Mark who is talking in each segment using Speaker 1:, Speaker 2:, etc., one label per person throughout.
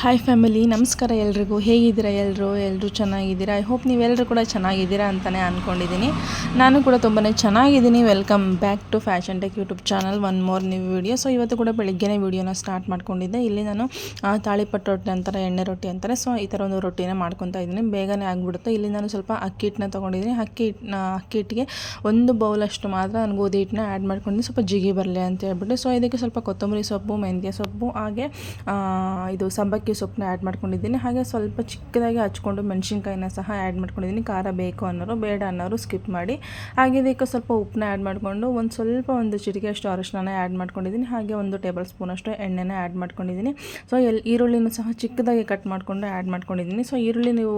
Speaker 1: Hi family ನಮಸ್ಕಾರ ಎಲ್ರಿಗೂ. ಹೇಗಿದ್ದೀರಾ ಎಲ್ಲರೂ ಎಲ್ಲರೂ ಚೆನ್ನಾಗಿದ್ದೀರಾ? ಐ ಹೋಪ್ ನೀವೆಲ್ಲರೂ ಕೂಡ ಚೆನ್ನಾಗಿದ್ದೀರಾ ಅಂತಲೇ ಅಂದ್ಕೊಂಡಿದ್ದೀನಿ ನಾನು ಕೂಡ ತುಂಬಾ ಚೆನ್ನಾಗಿದ್ದೀನಿ. Welcome back to fashion tech YouTube channel one more new video so ಇವತ್ತು ಕೂಡ ಬೆಳಿಗ್ಗೆನೇ ವಿಡಿಯೋನ ಸ್ಟಾರ್ಟ್ ಮಾಡ್ಕೊಂಡಿದ್ದೆ. ಇಲ್ಲಿ ನಾನು ತಾಳಿಪಟ್ಟು ರೊಟ್ಟಿ ಅಂತಾರೆ, ಎಣ್ಣೆ ರೊಟ್ಟಿ ಅಂತಾರೆ. ಸೊ ಈ ಥರ ಒಂದು ರೊಟ್ಟಿನ ಮಾಡ್ಕೊತಾ ಇದ್ದೀನಿ. ಬೇಗನೆ ಆಗಿಬಿಡುತ್ತೆ. ಇಲ್ಲಿ ನಾನು ಸ್ವಲ್ಪ ಅಕ್ಕಿ ಹಿಟ್ಟನ್ನ ತೊಗೊಂಡಿದ್ದೀನಿ. ಅಕ್ಕಿ ಹಿಟ್ಟನ್ನ ಅಕ್ಕಿ ಹಿಟ್ಟಿಗೆ ಒಂದು ಬೌಲಷ್ಟು ಮಾತ್ರ ನಾನು ಗೋಧಿ ಹಿಟ್ಟನ್ನ ಆ್ಯಡ್ ಮಾಡ್ಕೊಂಡಿದ್ದೀನಿ. ಸ್ವಲ್ಪ ಜಿಗಿ ಬರಲಿ ಅಂತ ಹೇಳ್ಬಿಟ್ಟು. ಸೊ ಇದಕ್ಕೆ ಸ್ವಲ್ಪ ಕೊತ್ತಂಬರಿ ಸೊಪ್ಪು, ಮೆಂತ್ಯ ಸೊಪ್ಪು, ಹಾಗೆ ಇದು ಸಬ್ಬಕ್ಕಿ ಸೊಪ್ಪನ್ನ ಆ್ಯಡ್ ಮಾಡ್ಕೊಂಡಿದ್ದೀನಿ. ಹಾಗೆ ಸ್ವಲ್ಪ ಚಿಕ್ಕದಾಗಿ ಹಚ್ಕೊಂಡು ಮೆಣಸಿನ್ಕಾಯಿನ ಸಹ ಆ್ಯಡ್ ಮಾಡ್ಕೊಂಡಿದ್ದೀನಿ. ಖಾರ ಬೇಕು ಅನ್ನೋರು, ಬೇಡ ಅನ್ನೋರು ಸ್ಕಿಪ್ ಮಾಡಿ. ಹಾಗೆ ಇದಕ್ಕೆ ಸ್ವಲ್ಪ ಉಪ್ಪನ್ನ ಆ್ಯಡ್ ಮಾಡಿಕೊಂಡು ಒಂದು ಸ್ವಲ್ಪ ಒಂದು ಚಿಟಿಕೆ ಅಷ್ಟು ಅರಶಿನ ಆ್ಯಡ್ ಮಾಡ್ಕೊಂಡಿದ್ದೀನಿ. ಹಾಗೆ ಒಂದು ಟೇಬಲ್ ಸ್ಪೂನಷ್ಟು ಎಣ್ಣೆನ ಆ್ಯಡ್ ಮಾಡ್ಕೊಂಡಿದ್ದೀನಿ. ಸೊ ಎಲ್ಲಿ ಈರುಳ್ಳಿನೂ ಸಹ ಚಿಕ್ಕದಾಗಿ ಕಟ್ ಮಾಡಿಕೊಂಡು ಆ್ಯಡ್ ಮಾಡ್ಕೊಂಡಿದ್ದೀನಿ. ಸೊ ಈರುಳ್ಳಿ ನೀವು